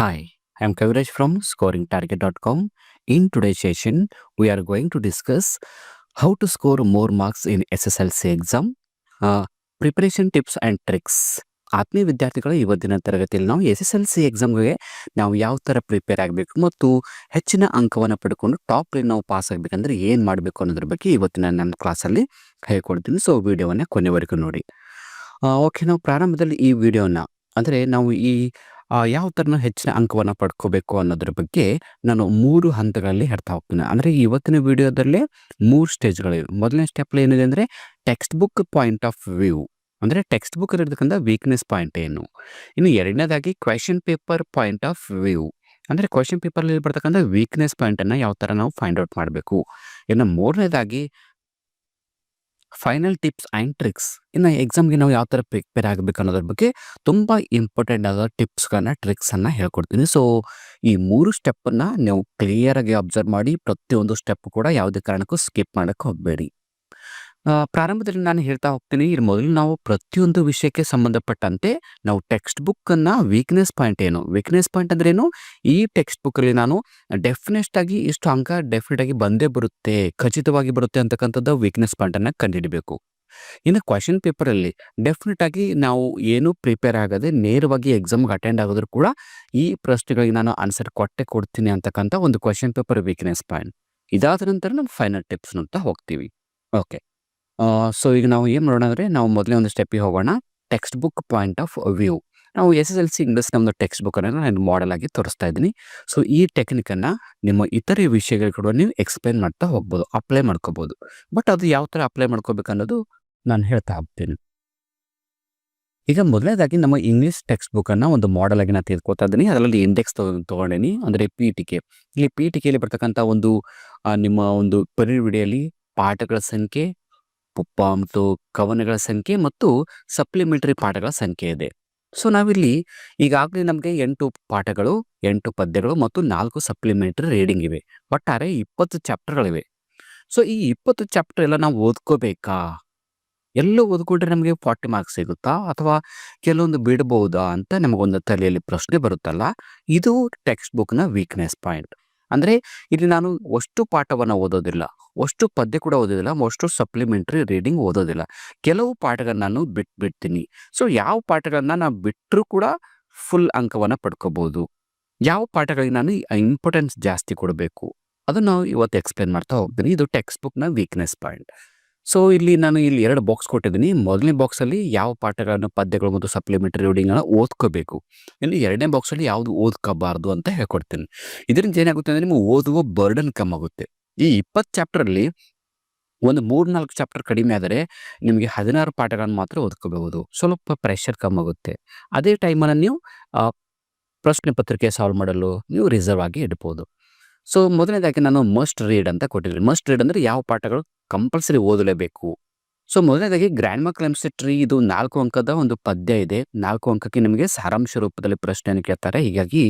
Hi, I'm Kaviraj from scoringtarget.com. In today's session, we are going to discuss how to score more marks in SSLC exam, uh, preparation tips and tricks. ಆತ್ಮೀಯ ವಿದ್ಯಾರ್ಥಿಗಳು ಇವತ್ತಿನ ತರಗತಿಯಲ್ಲಿ ನಾವು S S L C ಎಕ್ಸಾಮ್ಗೆ ನಾವು ಯಾವ ಥರ prepare ಆಗಬೇಕು ಮತ್ತು ಹೆಚ್ಚಿನ ಅಂಕವನ್ನು ಪಡ್ಕೊಂಡು ಟಾಪ್ ನಾವು ಪಾಸ್ ಆಗಬೇಕಂದ್ರೆ ಏನು ಮಾಡಬೇಕು ಅನ್ನೋದ್ರ ಬಗ್ಗೆ ಇವತ್ತಿನ ನನ್ನ ಕ್ಲಾಸಲ್ಲಿ ಹೇಳ್ಕೊಡ್ತೀನಿ ಸೊ ವಿಡಿಯೋವನ್ನು ಕೊನೆವರೆಗೂ ನೋಡಿ ಓಕೆ ನಾವು ಪ್ರಾರಂಭದಲ್ಲಿ ಈ ವಿಡಿಯೋನ ಅಂದರೆ ನಾವು ಈ ಯಾವ ಥರನ ಹೆಚ್ಚಿನ ಅಂಕವನ್ನು ಪಡ್ಕೋಬೇಕು ಅನ್ನೋದ್ರ ಬಗ್ಗೆ ನಾನು ಮೂರು ಹಂತಗಳಲ್ಲಿ ಹೇಳ್ತಾ ಹೋಗ್ತೀನಿ. ಅಂದರೆ ಇವತ್ತಿನ ವಿಡಿಯೋದಲ್ಲೇ ಮೂರು ಸ್ಟೇಜ್ಗಳಿವೆ. ಮೊದಲನೇ ಸ್ಟೆಪ್ ಏನಿದೆ ಅಂದರೆ text book point of view ಅಂದರೆ ಟೆಕ್ಸ್ಟ್ ಬುಕ್ ಇರ್ತಕ್ಕಂಥ ವೀಕ್ನೆಸ್ ಪಾಯಿಂಟ್ ಏನು? ಇನ್ನು ಎರಡನೇದಾಗಿ question paper point of view ಅಂದರೆ ಕ್ವೆಶನ್ ಪೇಪರ್ಲಿ ಬರ್ತಕ್ಕಂಥ ವೀಕ್ನೆಸ್ ಪಾಯಿಂಟನ್ನು ಯಾವ ಥರ ನಾವು ಫೈಂಡ್ ಔಟ್ ಮಾಡಬೇಕು. ಇನ್ನು ಮೂರನೇದಾಗಿ ಫೈನಲ್ ಟಿಪ್ಸ್ ಆ್ಯಂಡ್ ಟ್ರಿಕ್ಸ್ ಇನ್ನು ಎಕ್ಸಾಮ್ಗೆ ನಾವು ಯಾವ ಥರ ಪ್ರಿಪೇರ್ ಆಗಬೇಕು ಅನ್ನೋದ್ರ ಬಗ್ಗೆ ತುಂಬ ಇಂಪಾರ್ಟೆಂಟ್ ಆದ ಟಿಪ್ಸ್ಗಳನ್ನ ಟ್ರಿಕ್ಸನ್ನು ಹೇಳ್ಕೊಡ್ತೀನಿ. ಸೊ ಈ ಮೂರು ಸ್ಟೆಪ್ಪನ್ನು ನೀವು ಕ್ಲಿಯರಾಗಿ ಅಬ್ಸರ್ವ್ ಮಾಡಿ ಪ್ರತಿಯೊಂದು ಸ್ಟೆಪ್ ಕೂಡ ಯಾವುದೇ ಕಾರಣಕ್ಕೂ ಸ್ಕಿಪ್ ಮಾಡೋಕ್ಕೆ ಹೋಗಬೇಡಿ. ಪ್ರಾರಂಭದಲ್ಲಿ ನಾನು ಹೇಳ್ತಾ ಹೋಗ್ತೀನಿ ಇದು ಮೊದಲು ನಾವು ಪ್ರತಿಯೊಂದು ವಿಷಯಕ್ಕೆ ಸಂಬಂಧಪಟ್ಟಂತೆ ನಾವು ಟೆಕ್ಸ್ಟ್ ಬುಕ್ಕನ್ನು ವೀಕ್ನೆಸ್ ಪಾಯಿಂಟ್ ಏನು? ವೀಕ್ನೆಸ್ ಪಾಯಿಂಟ್ ಅಂದ್ರೆ ಏನು? ಈ ಟೆಕ್ಸ್ಟ್ ಬುಕ್ಕಲ್ಲಿ ನಾನು ಡೆಫಿನೆಟ್ ಆಗಿ ಇಷ್ಟು ಅಂಕ ಡೆಫಿನೆಟ್ ಆಗಿ ಬಂದೇ ಬರುತ್ತೆ, ಖಚಿತವಾಗಿ ಬರುತ್ತೆ ಅಂತಕ್ಕಂಥದ್ದು ವೀಕ್ನೆಸ್ ಪಾಯಿಂಟನ್ನು ಕಂಡುಹಿಡಬೇಕು. ಇನ್ನು ಕ್ವಶನ್ ಪೇಪರಲ್ಲಿ ಡೆಫಿನೆಟ್ ಆಗಿ ನಾವು ಏನು ಪ್ರಿಪೇರ್ ಆಗದೆ ನೇರವಾಗಿ ಎಕ್ಸಾಮ್ಗೆ ಅಟೆಂಡ್ ಆಗೋದ್ರು ಕೂಡ ಈ ಪ್ರಶ್ನೆಗಳಿಗೆ ನಾನು ಆನ್ಸರ್ ಕೊಟ್ಟೆ ಕೊಡ್ತೀನಿ ಅಂತಕ್ಕಂಥ ಒಂದು ಕ್ವಶನ್ ಪೇಪರ್ ವೀಕ್ನೆಸ್ ಪಾಯಿಂಟ್ ಇದಾದ ನಂತರ ನಾವು ಫೈನಲ್ ಟಿಪ್ಸ್ ಅಂತ ಹೋಗ್ತೀವಿ. ಓಕೆ ಸೊ ಈಗ ನಾವು ಏನು ಮಾಡೋಣ ಅಂದರೆ ನಾವು ಮೊದಲೇ ಒಂದು ಸ್ಟೆಪ್ಪಿಗೆ ಹೋಗೋಣ. Text book point of view ನಾವು S S L C English ನಮ್ಮದು ಟೆಕ್ಸ್ಟ್ ಬುಕ್ಕನ್ನು ನಾನು ಮಾಡೆಲ್ ಆಗಿ ತೋರಿಸ್ತಾ ಇದ್ದೀನಿ. ಸೊ ಈ ಟೆಕ್ನಿಕನ್ನು ನಿಮ್ಮ ಇತರೆ ವಿಷಯಗಳ ಕೂಡ ನೀವು ಎಕ್ಸ್ಪ್ಲೈನ್ ಮಾಡ್ತಾ ಹೋಗ್ಬೋದು ಅಪ್ಲೈ ಮಾಡ್ಕೋಬೋದು. ಬಟ್ ಅದು ಯಾವ ಥರ ಅಪ್ಲೈ ಮಾಡ್ಕೋಬೇಕು ಅನ್ನೋದು ನಾನು ಹೇಳ್ತಾ ಹೋಗ್ತೀನಿ. ಈಗ ಮೊದಲನೇದಾಗಿ ನಮ್ಮ ಇಂಗ್ಲೀಷ್ ಟೆಕ್ಸ್ಟ್ ಬುಕ್ಕನ್ನು ಒಂದು ಮಾಡೆಲ್ ಆಗಿ ನಾನು ತೆಗೆದುಕೊತಾ ಇದ್ದೀನಿ. ಅದರಲ್ಲಿ ಇಂಡೆಕ್ಸ್ ತೊಗೊಂಡೇನಿ. ಅಂದರೆ ಪೀಠಿಕೆ ಇಲ್ಲಿ ಪಿ ಪೀಠಿಕೆಯಲ್ಲಿ ಬರ್ತಕ್ಕಂಥ ಒಂದು ನಿಮ್ಮ ಒಂದು ಪರಿವಿಡಿಯಲ್ಲಿ ಪಾಠಗಳ ಸಂಖ್ಯೆ ಪುಪ್ಪ ಮತ್ತು ಕವನಗಳ ಸಂಖ್ಯೆ ಮತ್ತು ಸಪ್ಲಿಮೆಂಟರಿ ಪಾಠಗಳ ಸಂಖ್ಯೆ ಇದೆ. ಸೊ, ನಾವಿಲ್ಲಿ ಈಗಾಗಲೇ ನಮಗೆ ಎಂಟು ಪಾಠಗಳು, ಎಂಟು ಪದ್ಯಗಳು ಮತ್ತು ನಾಲ್ಕು ಸಪ್ಲಿಮೆಂಟರಿ ರೀಡಿಂಗ್ ಇವೆ. ಒಟ್ಟಾರೆ ಇಪ್ಪತ್ತು ಚಾಪ್ಟರ್ಗಳಿವೆ. ಸೊ, ಈ ಇಪ್ಪತ್ತು ಚಾಪ್ಟರ್ ಎಲ್ಲ ನಾವು ಓದ್ಕೋಬೇಕಾ? ಎಲ್ಲ ಓದ್ಕೊಂಡ್ರೆ ನಮಗೆ ಫಾರ್ಟಿ ಮಾರ್ಕ್ಸ್ ಸಿಗುತ್ತಾ? ಅಥವಾ ಕೆಲವೊಂದು ಬಿಡಬಹುದಾ ಅಂತ ನಮಗೊಂದು ತಲೆಯಲ್ಲಿ ಪ್ರಶ್ನೆ ಬರುತ್ತಲ್ಲ? ಇದು ಟೆಕ್ಸ್ಟ್ ಬುಕ್ನ ವೀಕ್ನೆಸ್ ಪಾಯಿಂಟ್. ಅಂದರೆ ಇಲ್ಲಿ ನಾನು ಅಷ್ಟು ಪಾಠವನ್ನು ಓದೋದಿಲ್ಲ, ಅಷ್ಟು ಪದ್ಯ ಕೂಡ ಓದೋದಿಲ್ಲ ಅಷ್ಟು ಸಪ್ಲಿಮೆಂಟ್ರಿ ರೀಡಿಂಗ್ ಓದೋದಿಲ್ಲ. ಕೆಲವು ಪಾಠಗಳನ್ನ ನಾನು ಬಿಟ್ಬಿಡ್ತೀನಿ. ಸೊ ಯಾವ ಪಾಠಗಳನ್ನ ನಾನು ಬಿಟ್ಟರೂ ಕೂಡ ಫುಲ್ ಅಂಕವನ್ನು ಪಡ್ಕೋಬಹುದು ಯಾವ ಪಾಠಗಳಿಗೆ ನಾನು ಇಂಪಾರ್ಟೆನ್ಸ್ ಜಾಸ್ತಿ ಕೊಡಬೇಕು? ಅದನ್ನು ನಾವು ಇವತ್ತು ಎಕ್ಸ್ಪ್ಲೇನ್ ಮಾಡ್ತಾ ಹೋಗ್ತೀನಿ. ಇದು ಟೆಕ್ಸ್ಟ್ ಬುಕ್ನ ವೀಕ್ನೆಸ್ ಪಾಯಿಂಟ್ ಸೊ, ಇಲ್ಲಿ ನಾನು ಇಲ್ಲಿ ಎರಡು ಬಾಕ್ಸ್ ಕೊಟ್ಟಿದ್ದೀನಿ. ಮೊದಲನೇ ಬಾಕ್ಸಲ್ಲಿ ಯಾವ ಪಾಠಗಳನ್ನು, ಪದ್ಯಗಳು ಮತ್ತು ಸಪ್ಲಿಮೆಂಟರಿ ರೀಡಿಂಗ್ನ ಓದ್ಕೋಬೇಕು. ಇನ್ನು ಎರಡನೇ ಬಾಕ್ಸಲ್ಲಿ ಯಾವುದು ಓದ್ಕೋಬಾರ್ದು ಅಂತ ಹೇಳ್ಕೊಡ್ತೀನಿ. ಇದರಿಂದ ಏನಾಗುತ್ತೆ ಅಂದರೆ ನಿಮಗೆ ಓದುವ ಬರ್ಡನ್ ಕಮ್ಮಾಗುತ್ತೆ ಈ ಇಪ್ಪತ್ತು ಚಾಪ್ಟರಲ್ಲಿ ಒಂದು ಮೂರ್ನಾಲ್ಕು ಚಾಪ್ಟರ್ ಕಡಿಮೆ ಆದರೆ ನಿಮಗೆ ಹದಿನಾರು ಪಾಠಗಳನ್ನು ಮಾತ್ರ ಓದ್ಕೋಬಹುದು. ಸ್ವಲ್ಪ ಪ್ರೆಷರ್ ಕಮ್ಮಿ ಆಗುತ್ತೆ. ಅದೇ ಟೈಮನ್ನು ನೀವು ಪ್ರಶ್ನೆ ಪತ್ರಿಕೆ ಸಾಲ್ವ್ ಮಾಡಲು ನೀವು ರಿಸರ್ವ್ ಆಗಿ ಇಡ್ಬೋದು. ಸೊ ಮೊದಲನೇದಾಗಿ ನಾನು ಮಸ್ಟ್ ರೀಡ್ ಅಂತ ಕೊಟ್ಟಿದ್ದೀನಿ. ಮಸ್ಟ್ ರೀಡ್ ಅಂದರೆ ಯಾವ ಪಾಠಗಳು ಕಂಪಲ್ಸರಿ ಓದಲೇಬೇಕು. ಸೊ ಮೊದಲನೇದಾಗಿ ಗ್ರ್ಯಾಂಡ್ ಮಕ್ಲೆಮ್ಸ್ ಟ್ರೀ ಇದು ನಾಲ್ಕು ಅಂಕದ ಒಂದು ಪದ್ಯ ಇದೆ. ನಾಲ್ಕು ಅಂಕಕ್ಕೆ ನಿಮಗೆ ಸಾರಾಂಶ ರೂಪದಲ್ಲಿ ಪ್ರಶ್ನೆಯನ್ನು ಕೇಳ್ತಾರೆ. ಹೀಗಾಗಿ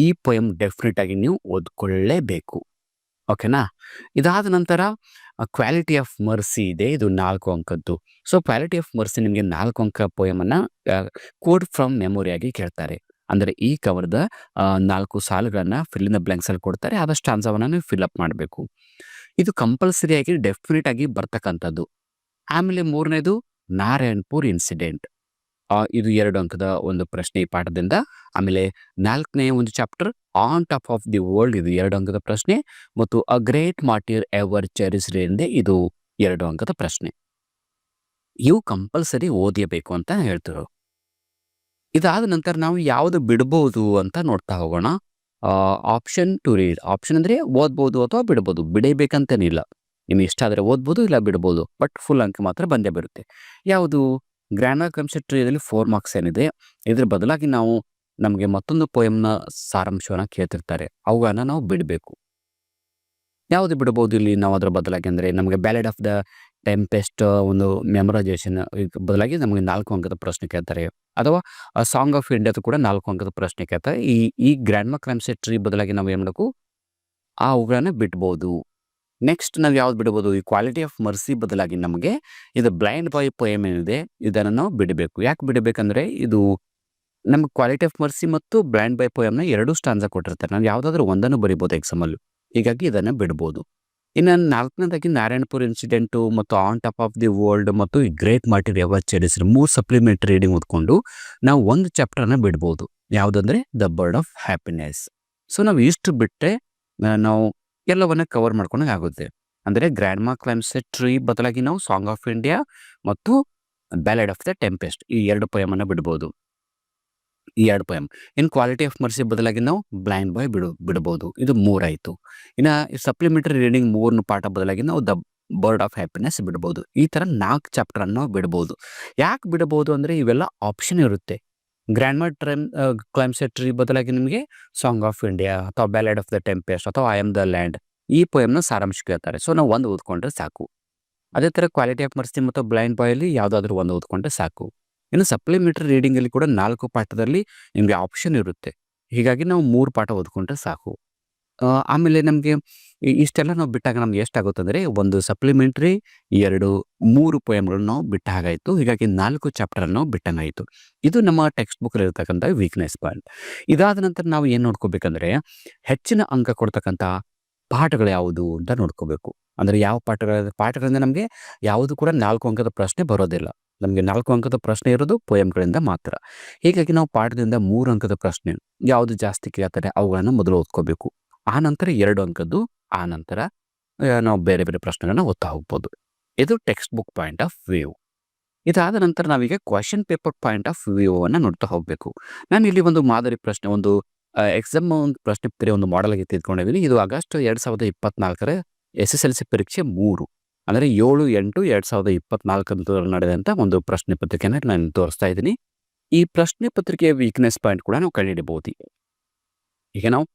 ಈ ಪೊಯಮ್ ಡೆಫಿನೆಟ್ ಆಗಿ ನೀವು ಓದ್ಕೊಳ್ಳೇಬೇಕು. ಓಕೆನಾ ಇದಾದ ನಂತರ ಕ್ವಾಲಿಟಿ ಆಫ್ ಮರ್ಸಿ ಇದೆ. ಇದು ನಾಲ್ಕು ಅಂಕದ್ದು. ಸೊ ಕ್ವಾಲಿಟಿ ಆಫ್ ಮರ್ಸಿ ನಿಮಗೆ ನಾಲ್ಕು ಅಂಕ ಪೊಯಮನ್ನು ಕೋಡ್ ಫ್ರಮ್ ಮೆಮೊರಿಯಾಗಿ ಕೇಳ್ತಾರೆ. ಅಂದರೆ ಈ ಕವರ್ದ ನಾಲ್ಕು ಸಾಲುಗಳನ್ನು ಫಿಲ್ ಇನ್ ದ ಬ್ಲ್ಯಾಂಕ್ಸಲ್ಲಿ ಕೊಡ್ತಾರೆ ಆದ ಸ್ಟಾನ್ಸವನ್ನು ನೀವು ಫಿಲ್ ಅಪ್ ಮಾಡಬೇಕು. ಇದು ಕಂಪಲ್ಸರಿಯಾಗಿ ಡೆಫಿನೆಟ್ ಆಗಿ ಬರ್ತಕ್ಕಂಥದ್ದು. ಆಮೇಲೆ ಮೂರನೇದು ನಾರಾಯಣ್ಪುರ್ ಇನ್ಸಿಡೆಂಟ್ ಇದು ಎರಡು ಅಂಕದ ಒಂದು ಪ್ರಶ್ನೆ ಈ ಪಾಠದಿಂದ. ಆಮೇಲೆ ನಾಲ್ಕನೇ ಒಂದು chapter on top of the world ಇದು ಎರಡು ಅಂಕದ ಪ್ರಶ್ನೆ ಮತ್ತು ಅ ಗ್ರೇಟ್ ಮಾರ್ಟಿಯರ್ ಎವರ್ ಚರಿಸ್ರಿ ಎಂದೇ ಇದು ಎರಡು ಅಂಕದ ಪ್ರಶ್ನೆ. ಇವು ಕಂಪಲ್ಸರಿ ಓದಿಯಬೇಕು ಅಂತ ಹೇಳ್ತಿರೋ ಇದಾದ ನಂತರ ನಾವು ಯಾವುದು ಬಿಡ್ಬೋದು ಅಂತ ನೋಡ್ತಾ ಹೋಗೋಣ. ಆಪ್ಷನ್ ಟು ರೀಡ್ ಆಪ್ಷನ್ ಅಂದರೆ ಓದ್ಬೋದು ಅಥವಾ ಬಿಡ್ಬೋದು. ಬಿಡಬೇಕಂತೇನಿಲ್ಲ. ನಿಮ್ಗೆ ಇಷ್ಟ ಆದರೆ ಓದ್ಬೋದು ಇಲ್ಲ ಬಿಡ್ಬೋದು. ಬಟ್ ಫುಲ್ ಅಂಕ ಮಾತ್ರ ಬಂದೇ ಬರುತ್ತೆ. ಯಾವುದು? ಗ್ರ್ಯಾನರ್ ಕನ್ಸೆಪ್ಟ್ರಿಯಲ್ಲಿ ಫೋರ್ ಮಾರ್ಕ್ಸ್ ಏನಿದೆ. ಇದ್ರ ಬದಲಾಗಿ ನಾವು ನಮಗೆ ಮತ್ತೊಂದು ಪೊಯಮ್ನ ಸಾರಾಂಶವನ್ನು ಕೇಳ್ತಿರ್ತಾರೆ. ಅವುಗಳನ್ನು ನಾವು ಬಿಡಬೇಕು. ಯಾವುದು ಬಿಡಬಹುದು ಇಲ್ಲಿ ನಾವು ಅದರ ಬದಲಾಗಿ ಅಂದರೆ ನಮಗೆ ಬ್ಯಾಲೆಡ್ ಆಫ್ ದ ಟೆಂಪೆಸ್ಟ್ ಒಂದು ಮೆಮರೈಸೇಷನ್ ಬದಲಾಗಿ ನಮಗೆ ನಾಲ್ಕು ಅಂಕದ ಪ್ರಶ್ನೆ ಕೇಳ್ತಾರೆ. ಅಥವಾ ಸಾಂಗ್ ಆಫ್ ಇಂಡಿಯಾದ ಕೂಡ ನಾಲ್ಕು ಅಂಕದ ಪ್ರಶ್ನೆ ಕೇಳ್ತಾರೆ. ಈ ಈ ಗ್ರ್ಯಾಂಡ್ ಕ್ರೈಮ್ ಟ್ರೀ ಬದಲಾಗಿ ನಾವು ಏನು ಮಾಡಬೇಕು? ಆ ಅವುಗಳನ್ನ ಬಿಡ್ಬೋದು. ನೆಕ್ಸ್ಟ್ ನಾವು ಯಾವ್ದು ಬಿಡ್ಬೋದು? ಈ ಕ್ವಾಲಿಟಿ ಆಫ್ ಮರ್ಸಿ ಬದಲಾಗಿ ನಮಗೆ ಇದು ಬ್ಲೈಂಡ್ ಬಾಯ್ ಪೊಯಮ್ ಏನಿದೆ, ಇದನ್ನು ನಾವು ಬಿಡಬೇಕು. ಯಾಕೆ ಬಿಡಬೇಕಂದ್ರೆ ಇದು ನಮ್ಗೆ ಕ್ವಾಲಿಟಿ ಆಫ್ ಮರ್ಸಿ ಮತ್ತು ಬ್ಲೈಂಡ್ ಬೈ ಪೋಯಮ್‌ನ ಎರಡು ಸ್ಟಾನ್ಸ ಕೊಟ್ಟಿರ್ತಾರೆ. ನಾವು ಯಾವುದಾದ್ರೂ ಒಂದನ್ನು ಬರಿಬೋದು ಎಕ್ಸಾಮಲ್ಲಿ. ಹೀಗಾಗಿ ಇದನ್ನು ಬಿಡ್ಬೋದು. ಇನ್ನು ನಾಲ್ಕನೇದಾಗಿ ನಾರಾಯಣಪುರ ಇನ್ಸಿಡೆಂಟು ಮತ್ತು on top of the world ಮತ್ತು ಈ great ever cherished 3 supplement reading ಓದ್ಕೊಂಡು ನಾವು ಒಂದು ಚಾಪ್ಟರ್‌ನ ಬಿಡ್ಬೋದು. ಯಾವುದಂದ್ರೆ the bird of happiness. So ನಾವು ಇಷ್ಟು ಬಿಟ್ಟರೆ ನಾವು ಎಲ್ಲವನ್ನ ಕವರ್ ಮಾಡ್ಕೊಂಡಾಗ ಆಗುತ್ತೆ. ಅಂದರೆ ಗ್ರ್ಯಾಂಡ್ ಮಾ ಎ ಟ್ರೀ ಬದಲಾಗಿ ನಾವು ಸಾಂಗ್ ಆಫ್ ಇಂಡಿಯಾ ಮತ್ತು ಬ್ಯಾಲೆಡ್ ಆಫ್ ದ ಟೆಂಪೆಸ್ಟ್ ಈ ಎರಡು ಪೊಯಮನ್ನು ಬಿಡ್ಬೋದು. ಈ ಎರಡು ಪೊಯಮ್ ಇನ್ನು ಕ್ವಾಲಿಟಿ ಆಫ್ ಮರ್ಸಿ ಬದಲಾಗಿ ನಾವು ಬ್ಲೈಂಡ್ ಬಾಯ್ ಬಿಡು, ಬಿಡ್ಬೋದು. ಇದು 3 ಆಯ್ತು. ಇನ್ನ ಸಪ್ಲಿಮೆಂಟರಿ ರೀಡಿಂಗ್ ಮೂರನ್ನು ಪಾಠ ಬದಲಾಗಿ ನಾವು ದ ಬರ್ಡ್ ಆಫ್ ಹ್ಯಾಪಿನೆಸ್ ಬಿಡ್ಬೋದು. ಈ ಥರ ನಾಲ್ಕು ಚಾಪ್ಟರನ್ನು ನಾವು ಬಿಡ್ಬೋದು. ಯಾಕೆ ಬಿಡಬಹುದು ಅಂದರೆ ಇವೆಲ್ಲ ಆಪ್ಷನ್ ಇರುತ್ತೆ. ಗ್ರ್ಯಾಂಡ್‌ಮಾ ಟ್ರೈಮ್ ಕ್ಲೈಂಬ್ಸ್ ಟ್ರೀ ಬದಲಾಗಿ ನಿಮಗೆ ಸಾಂಗ್ ಆಫ್ ಇಂಡಿಯಾ ಅಥವಾ ಬ್ಯಾಲೆಡ್ ಆಫ್ ದ ಟೆಂಪೆಸ್ಟ್ ಅಥವಾ ಐ ಆಮ್ ದ ಲ್ಯಾಂಡ್ ಈ ಪೊಯಮ್ನ ಸಾರಾಂಶ ಕೇಳ್ತಾರೆ. ಸೊ ನಾವು ಒಂದು ಓದ್ಕೊಂಡ್ರೆ ಸಾಕು. ಅದೇ ಥರ ಕ್ವಾಲಿಟಿ ಆಫ್ ಮರ್ಸಿ ಮತ್ತು ಬ್ಲೈಂಡ್ ಬಾಯಲ್ಲಿ ಯಾವುದಾದ್ರೂ ಒಂದು ಓದ್ಕೊಂಡ್ರೆ ಸಾಕು. ಇನ್ನು ಸಪ್ಲಿಮೆಂಟರಿ ರೀಡಿಂಗಲ್ಲಿ ಕೂಡ ನಾಲ್ಕು ಪಾಠದಲ್ಲಿ ನಿಮಗೆ ಆಪ್ಷನ್ ಇರುತ್ತೆ. ಹೀಗಾಗಿ ನಾವು ಮೂರು ಪಾಠ ಓದ್ಕೊಂಡ್ರೆ ಸಾಕು. ಆಮೇಲೆ ನಮಗೆ ಇಷ್ಟೆಲ್ಲ ನಾವು ಬಿಟ್ಟಾಗ ನಮ್ಗೆ ಎಷ್ಟಾಗುತ್ತಂದರೆ ಒಂದು ಸಪ್ಲಿಮೆಂಟ್ರಿ ಎರಡು, ಮೂರು ಪೋಯಮ್‌ಗಳನ್ನ ನಾವು ಬಿಟ್ಟ ಹಾಗಾಯಿತು ಹೀಗಾಗಿ ನಾಲ್ಕು ಚಾಪ್ಟರನ್ನು ನಾವು ಬಿಟ್ಟಂಗಾಯಿತು ಇದು ನಮ್ಮ ಟೆಕ್ಸ್ಟ್ ಬುಕ್ಕಲ್ಲಿ ಇರತಕ್ಕಂಥ ವೀಕ್‌ನೆಸ್ ಪಾಯಿಂಟ್. ಇದಾದ ನಂತರ ನಾವು ಏನು ನೋಡ್ಕೋಬೇಕಂದ್ರೆ ಹೆಚ್ಚಿನ ಅಂಕ ಕೊಡ್ತಕ್ಕಂಥ ಪಾಠಗಳು ಯಾವುದು ಅಂತ ನೋಡ್ಕೋಬೇಕು. ಅಂದರೆ ಯಾವ ಪಾಠಗಳ, ಪಾಠಗಳಿಂದ ನಮಗೆ ಯಾವುದು ಕೂಡ ನಾಲ್ಕು ಅಂಕದ ಪ್ರಶ್ನೆ ಬರೋದಿಲ್ಲ. ನಮ್ಗೆ 4 ಅಂಕದ ಪ್ರಶ್ನೆ ಇರೋದು ಪೋಯಮ್‌ಗಳಿಂದ ಮಾತ್ರ. ಹೀಗಾಗಿ ನಾವು ಪಾಠದಿಂದ ಮೂರು ಅಂಕದ ಪ್ರಶ್ನೆ ಯಾವುದು ಜಾಸ್ತಿ ಕೇಳ್ತಾರೆ ಅವುಗಳನ್ನು ಮೊದಲು ಓದ್ಕೋಬೇಕು. ಆ ನಂತರ ಎರಡು ಅಂಕದ್ದು, ಆ ನಂತರ ನಾವು ಬೇರೆ ಬೇರೆ ಪ್ರಶ್ನೆಗಳನ್ನ ಓದ್ತಾ ಹೋಗ್ಬೋದು. ಇದು text book point of view. ಇದಾದ ನಂತರ ನಾವೀಗ ಕ್ವಶನ್ ಪೇಪರ್ ಪಾಯಿಂಟ್ ಆಫ್ ವ್ಯೂವನ್ನು ನೋಡ್ತಾ ಹೋಗ್ಬೇಕು. ನಾನು ಇಲ್ಲಿ ಒಂದು ಮಾದರಿ ಪ್ರಶ್ನೆ, ಒಂದು ಎಕ್ಸಾಮ್ ಒಂದು ಪ್ರಶ್ನೆ ಒಂದು ಮಾಡೆಲ್ ಆಗಿ ತೆಗೆದುಕೊಂಡಿದ್ದೀನಿ. ಇದು ಆಗಸ್ಟ್ ಎರಡು ಸಾವಿರದ ಇಪ್ಪತ್ನಾಲ್ಕರ ಎಸ್ ಎಸ್ ಎಲ್ ಸಿ ಪರೀಕ್ಷೆ 3 ಅಂದ್ರೆ 7, 8, 2024 ನಡೆದಂಥ ಒಂದು ಪ್ರಶ್ನೆ ಪತ್ರಿಕೆಯನ್ನು ನಾನು ತೋರಿಸ್ತಾ ಇದ್ದೀನಿ. ಈ ಪ್ರಶ್ನೆ ಪತ್ರಿಕೆಯ ವೀಕ್‌ನೆಸ್ ಪಾಯಿಂಟ್ ಕೂಡ ನಾವು ಕಂಡುಹಿಡಬಹುದು ಈಗ ನಾವು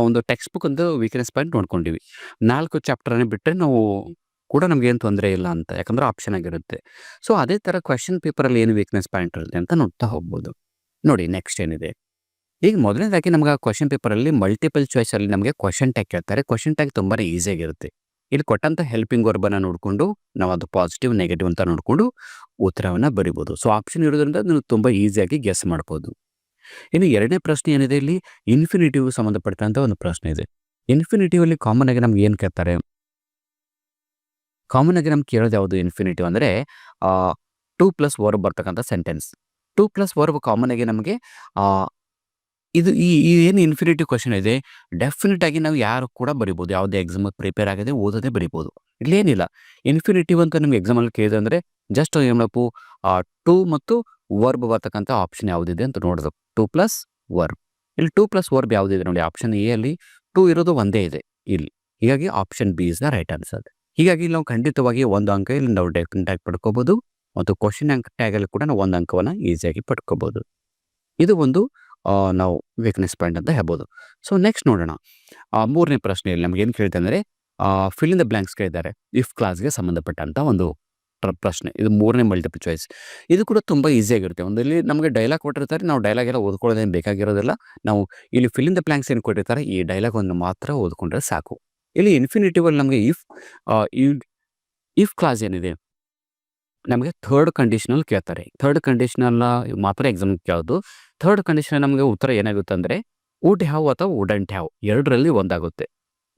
ಒಂದು ಟೆಕ್ಸ್ಟ್ ಬುಕ್ ಒಂದು ವೀಕ್‌ನೆಸ್ ಪಾಯಿಂಟ್ ನೋಡ್ಕೊಂಡಿವಿ. 4 ಚಾಪ್ಟರನ್ನ ಬಿಟ್ಟರೆ ನಾವು ಕೂಡ ನಮಗೇನು ತೊಂದರೆ ಇಲ್ಲ ಅಂತ. ಯಾಕಂದ್ರೆ ಆಪ್ಷನ್ ಆಗಿರುತ್ತೆ. ಸೊ ಅದೇ ತರ ಕ್ವೆಶನ್ ಪೇಪರಲ್ಲಿ ಏನು ವೀಕ್‌ನೆಸ್ ಪಾಯಿಂಟ್ ಇರುತ್ತೆ ಅಂತ ನೋಡ್ತಾ ಹೋಗ್ಬೋದು. ನೋಡಿ ನೆಕ್ಸ್ಟ್ ಏನಿದೆ. ಈಗ ಮೊದಲನೇದಾಗಿ ನಮ್ಗೆ ಆ ಪೇಪರ್ ಪೇಪರಲ್ಲಿ ಮಲ್ಟಿಪಲ್ ಚಾಯ್ಸ್ ಅಲ್ಲಿ ನಮಗೆ ಕ್ವಶನ್ ಟ್ಯಾಗ್ ಕೇಳ್ತಾರೆ. ಕ್ವಶನ್ ಟ್ಯಾಗ್ ತುಂಬಾನೇ ಈಸಿ ಆಗಿರುತ್ತೆ. ಇಲ್ಲಿ ಕೊಟ್ಟಂತ ಹೆಲ್ಪಿಂಗ್ ವರ್ಬನ್ನ ನೋಡಿಕೊಂಡು ನಾವು ಅದು ಪಾಸಿಟಿವ್, ನೆಗೆಟಿವ್ ಅಂತ ನೋಡಿಕೊಂಡು ಉತ್ತರವನ್ನು ಬರಿಬೋದು. ಸೊ ಆಪ್ಷನ್ ಇರೋದ್ರಿಂದ ನೀವು ತುಂಬ ಈಸಿಯಾಗಿ ಗೆಸ್ ಮಾಡ್ಬೋದು. ಇನ್ನು ಎರಡನೇ ಪ್ರಶ್ನೆ ಏನಿದೆ ಇಲ್ಲಿ ಇನ್ಫಿನಿಟಿವ್ ಸಂಬಂಧಪಟ್ಟಂತ ಒಂದು ಪ್ರಶ್ನೆ ಇದೆ. ಇನ್ಫಿನಿಟಿವ್ ಅಲ್ಲಿ ಕಾಮನ್ ಆಗಿ ನಮ್ಗೆ ಏನು ಕೇಳ್ತಾರೆ? ಕಾಮನ್ ಆಗಿ ನಮ್ಗೆ ಕೇಳೋದು ಯಾವುದು ಇನ್ಫಿನಿಟಿವ್ ಅಂದರೆ ಟೂ ಪ್ಲಸ್ ವರ್ಬ್ ಬರ್ತಕ್ಕಂಥ sentence. To plus verb common ಆಗಿ ನಮಗೆ ಇದು ಈ ಏನು ಇನ್ಫಿನಿಟಿವ್ ಕ್ವಶನ್ ಇದೆ ಡೆಫಿನೆಟ್ ಆಗಿ ನಾವು ಯಾರು ಕೂಡ ಬರಿಬೋದು. ಯಾವುದೇ ಎಕ್ಸಾಮ್ ಪ್ರಿಪೇರ್ ಆಗದೆ ಓದೋದೇ ಬರಿಬೋದು. ಇಲ್ಲೇನಿಲ್ಲ ಇನ್ಫಿನಿಟಿವ್ ಅಂತ ನಿಮ್ಗೆ ಎಕ್ಸಾಮಲ್ಲಿ ಕೇಳಿದೆ ಅಂದರೆ ಜಸ್ಟ್ ಏನಪ್ಪು ಟು ಮತ್ತು ವರ್ಬ್ ಬರ್ತಕ್ಕಂಥ ಆಪ್ಷನ್ ಯಾವುದಿದೆ ಅಂತ ನೋಡೋದು. To plus verb. ಇಲ್ಲಿ ಟೂ ಪ್ಲಸ್ ವರ್ಬ್ ಯಾವುದಿದೆ ನೋಡಿ ಆಪ್ಷನ್ ಎ ಅಲ್ಲಿ ಟೂ ಇರೋದು ಒಂದೇ ಇದೆ, ಇಲ್ಲಿ. ಹೀಗಾಗಿ option B is the right answer. ಹೀಗಾಗಿ ಇಲ್ಲಿ ನಾವು ಖಂಡಿತವಾಗಿ ಒಂದು ಅಂಕ ಇಲ್ಲಿ ನಾವು ಡೆಫಿನೆಟ್ ಆಗಿ ಪಡ್ಕೋಬಹುದು. ಮತ್ತು ಕ್ವಶನ್ ಅಂಕ ಟ್ಯಾಗಲ್ಲಿ ಕೂಡ ನಾವು ಒಂದು ಅಂಕವನ್ನು ಈಸಿಯಾಗಿ ಪಡ್ಕೋಬೋದು ಇದು ಒಂದು ನಾವು ವೀಕ್‌ನೆಸ್ ಪಾಯಿಂಟ್ ಅಂತ ಹೇಳ್ಬೋದು. ಸೊ ನೆಕ್ಸ್ಟ್ ನೋಡೋಣ. ಮೂರನೇ 3ನೇ ಪ್ರಶ್ನೆಯಲ್ಲಿ ನಮ್ಗೆ ಏನು ಕೇಳಿದೆ ಅಂದರೆ ಫಿಲ್ ಇನ್ ದ ಬ್ಲ್ಯಾಂಕ್ಸ್ ಕೇಳಿದ್ದಾರೆ. ಇಫ್ ಕ್ಲಾಸ್‌ಗೆ ಸಂಬಂಧಪಟ್ಟಂಥ ಒಂದು ಪ್ರ, ಪ್ರಶ್ನೆ. ಇದು ಮೂರನೇ ಮಲ್ಟಿಪಲ್ ಚಾಯ್ಸ್. ಇದು ಕೂಡ ತುಂಬ ಈಸಿ ಆಗಿರುತ್ತೆ. ಒಂದು ಇಲ್ಲಿ ನಮಗೆ ಡೈಲಾಗ್ ಕೊಟ್ಟಿರ್ತಾರೆ. ನಾವು ಡೈಲಾಗ್ ಎಲ್ಲ ಓದ್ಕೊಳ್ಳೋದೇನು ಬೇಕಾಗಿರೋದಿಲ್ಲ. ನಾವು ಇಲ್ಲಿ ಫಿಲ್ ಇನ್ ದ ಬ್ಲಾಂಕ್ಸ್ ಏನು ಕೊಟ್ಟಿರ್ತಾರೆ, ಈ ಡೈಲಾಗ್ ಒಂದು ಮಾತ್ರ ಓದ್ಕೊಂಡ್ರೆ ಸಾಕು. ಇಲ್ಲಿ ಇನ್ಫಿನಿಟಿವಲ್ಲಿ ನಮಗೆ ಇಫ್ ಇಫ್ ಕ್ಲಾಸ್ ಏನಿದೆ ನಮಗೆ ಥರ್ಡ್ ಕಂಡೀಷನಲ್ ಕೇಳ್ತಾರೆ. ಥರ್ಡ್ ಕಂಡೀಷನಲ್ ಮಾತ್ರ ಎಕ್ಸಾಮ್ ಕೇಳೋದು. ಥರ್ಡ್ ಕಂಡೀಷನ್ ನಮಗೆ ಉತ್ತರ ಏನಾಗುತ್ತೆ ಅಂದರೆ ವುಡ್ ಹ್ಯಾವ್ ಅಥವಾ ವುಡಂಟ್ ಹ್ಯಾವ್ ಎರಡರಲ್ಲಿ ಒಂದಾಗುತ್ತೆ.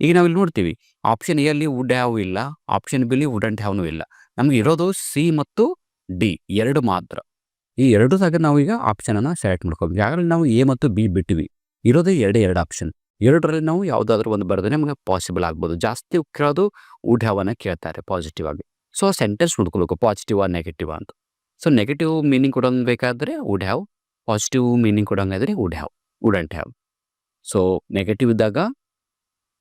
ಈಗ ನಾವು ಇಲ್ಲಿ ನೋಡ್ತೀವಿ ಆಪ್ಷನ್ ಎ ಅಲ್ಲಿ ವುಡ್ ಹ್ಯಾವ್ ಇಲ್ಲ. ಆಪ್ಷನ್ ಬಿ ಅಲ್ಲಿ ವುಡಂಟ್ ಹ್ಯಾವ್‌ನೂ ಇಲ್ಲ. ನಮ್ಗೆ ಇರೋದು ಸಿ ಮತ್ತು ಡಿ ಎರಡು ಮಾತ್ರ. ಈ 2ದಾಗ ನಾವು ಈಗ ಆಪ್ಷನ್ ಅನ್ನು ಸೆಲೆಕ್ಟ್ ಮಾಡ್ಕೋಬೇಕು. ಯಾಕಂದ್ರೆ ನಾವು ಎ ಮತ್ತು ಬಿ ಬಿಟ್ಟಿವಿ. ಇರೋದೇ ಎರಡೇ ಎರಡು ಆಪ್ಷನ್. ಎರಡರಲ್ಲಿ ನಾವು ಯಾವುದಾದ್ರೂ ಒಂದು ಬರೆದ್ರೆ ನಮಗೆ ಪಾಸಿಬಲ್ ಆಗ್ಬೋದು. ಜಾಸ್ತಿ ಕೇಳೋದು ವುಡ್ ಹ್ಯಾವನ್ನ ಕೇಳ್ತಾರೆ ಪಾಸಿಟಿವ್ ಆಗಿ. ಸೊ ಆ ಸೆಂಟೆನ್ಸ್ ಪಾಸಿಟಿವ್ ಆ ನೆಗೆಟಿವ್ ಅಂತ. ಸೊ ನೆಗೆಟಿವ್ ಮೀನಿಂಗ್ ಕೊಡೋಂಗ್ ಬೇಕಾದರೆ would have. Positive meaning ಕೊಡೋಂಗಾದ್ರೆ would have, wouldn't have. So negative ಇದ್ದಾಗ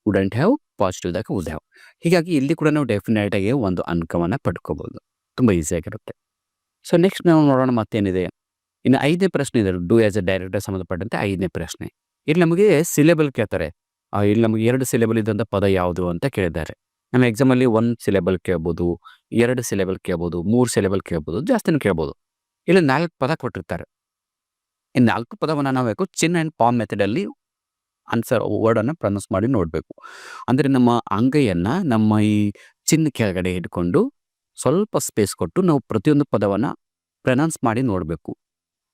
ವುಡಂಟ್ ಹ್ಯಾವ್, ಪಾಸಿಟಿವ್ ಇದ್ದಾಗ ವುಡ್ ಹ್ಯಾವ್. ಹೀಗಾಗಿ ಇಲ್ಲಿ ಕೂಡ ನಾವು ಡೆಫಿನೆಟ್ ಆಗಿ ಒಂದು ಅಂಕವನ್ನ ಪಡ್ಕೋಬೋದು ತುಂಬ ಈಸಿ ಆಗಿರುತ್ತೆ. ಸೊ ನೆಕ್ಸ್ಟ್ ನಾವು ನೋಡೋಣ ಮತ್ತೇನಿದೆ. ಇನ್ನು ಐದನೇ ಪ್ರಶ್ನೆ ಇದೆ. ಡೂ ಆಸ್ ಎ ಡೈರೆಕ್ಟರ್ ಸಂಬಂಧಪಟ್ಟಂತೆ ಐದನೇ ಪ್ರಶ್ನೆ. ಇಲ್ಲಿ ನಮಗೆ ಸಿಲೆಬಲ್ ಕೇಳ್ತಾರೆ. ಇಲ್ಲಿ ನಮಗೆ ಎರಡು ಸಿಲೆಬಲ್ ಇದ್ದಂಥ ಪದ ಯಾವುದು ಅಂತ ಕೇಳಿದ್ದಾರೆ. ನಮ್ಮ ಎಕ್ಸಾಮಲ್ಲಿ 1 ಸಿಲೆಬಲ್ ಕೇಳ್ಬೋದು, 2 ಸಿಲೆಬಲ್ ಕೇಳ್ಬೋದು, ಮೂರು ಸಿಲೆಬಲ್ ಕೇಳ್ಬೋದು, ಜಾಸ್ತಿನೂ ಕೇಳ್ಬೋದು. ಇಲ್ಲಿ ನಾಲ್ಕು ಪದ ಕೊಟ್ಟಿರ್ತಾರೆ. ಈ ನಾಲ್ಕು ಪದವನ್ನು ನಾವು ಯಾಕೋ ಚಿನ್ ಆ್ಯಂಡ್ ಪಾಮ್ ಮೆಥಡಲ್ಲಿ ಆನ್ಸರ್ ವರ್ಡನ್ನು ಪ್ರನೌನ್ಸ್ ಮಾಡಿ ನೋಡಬೇಕು ಅಂದರೆ ನಮ್ಮ ಅಂಗೈಯನ್ನು ನಮ್ಮ ಈ ಚಿನ್ ಕೆಳಗಡೆ ಇಟ್ಕೊಂಡು ಸ್ವಲ್ಪ ಸ್ಪೇಸ್ ಕೊಟ್ಟು ನಾವು ಪ್ರತಿಯೊಂದು ಪದವನ್ನು ಪ್ರೊನೌನ್ಸ್ ಮಾಡಿ ನೋಡಬೇಕು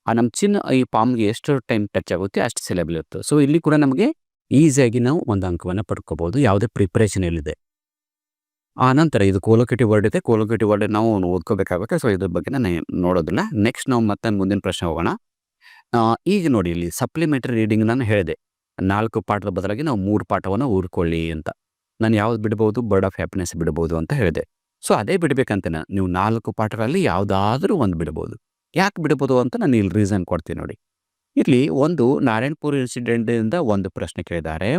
ಆ ನಮ್ಮ ಚಿನ್ ಈ ಪಾಮ್‌ಗೆ ಎಷ್ಟು ಟೈಮ್ ಟಚ್ ಆಗುತ್ತೆ ಅಷ್ಟು ಸಿಲೆಬಲ್ ಇರುತ್ತೆ. ಸೊ ಇಲ್ಲಿ ಕೂಡ ನಮಗೆ ಈಸಿಯಾಗಿ ನಾವು ಒಂದು ಅಂಕವನ್ನು ಪಡ್ಕೋಬೋದು ಯಾವುದೇ ಪ್ರಿಪ್ರೇಷನ್ ಇಲ್ಲದೆ. ಆ ನಂತರ ಇದು ಕೋಲೋಕೇಟಿವ್ ವರ್ಡ್ ಇದೆ. ಕೋಲೋಕೇಟಿವ್ ವರ್ಡ್ ನಾವು ಓದ್ಕೋಬೇಕಾಗುತ್ತೆ. ಸೊ ಇದ್ರ ಬಗ್ಗೆ ನಾನು ನೋಡೋದಿಲ್ಲ. ನೆಕ್ಸ್ಟ್ ನಾವು ಮತ್ತೆ ಮುಂದಿನ ಪ್ರಶ್ನೆ ಹೋಗೋಣ. ಈಗ ನೋಡಿ ಇಲ್ಲಿ ಸಪ್ಲಿಮೆಂಟರಿ ರೀಡಿಂಗ್ ನಾನು ಹೇಳಿದೆ. ನಾಲ್ಕು ಪಾಠದ ಬದಲಾಗಿ ನಾವು ಮೂರು ಪಾಠವನ್ನ ಊರ್ಕೊಳ್ಳಿ ಅಂತ. ನಾನು ಯಾವ್ದು ಬಿಡಬಹುದು? ಬರ್ಡ್ ಆಫ್ ಹ್ಯಾಪಿನೆಸ್ ಬಿಡಬಹುದು ಅಂತ ಹೇಳಿದೆ. ಸೊ ಅದೇ ಬಿಡ್ಬೇಕಂತೇನ ನೀವು ನಾಲ್ಕು ಪಾಠಗಳಲ್ಲಿ ಯಾವುದಾದರೂ ಒಂದು ಬಿಡಬಹುದು. ಯಾಕೆ ಬಿಡಬಹುದು ಅಂತ ನಾನು ಇಲ್ಲಿ ರೀಸನ್ ಕೊಡ್ತೀನಿ ನೋಡಿ. ಇಲ್ಲಿ ಒಂದು ನಾರಾಯಣಪುರ ಇನ್ಸಿಡೆಂಟಿಂದ ಒಂದು ಪ್ರಶ್ನೆ ಕೇಳಿದ್ದಾರೆ.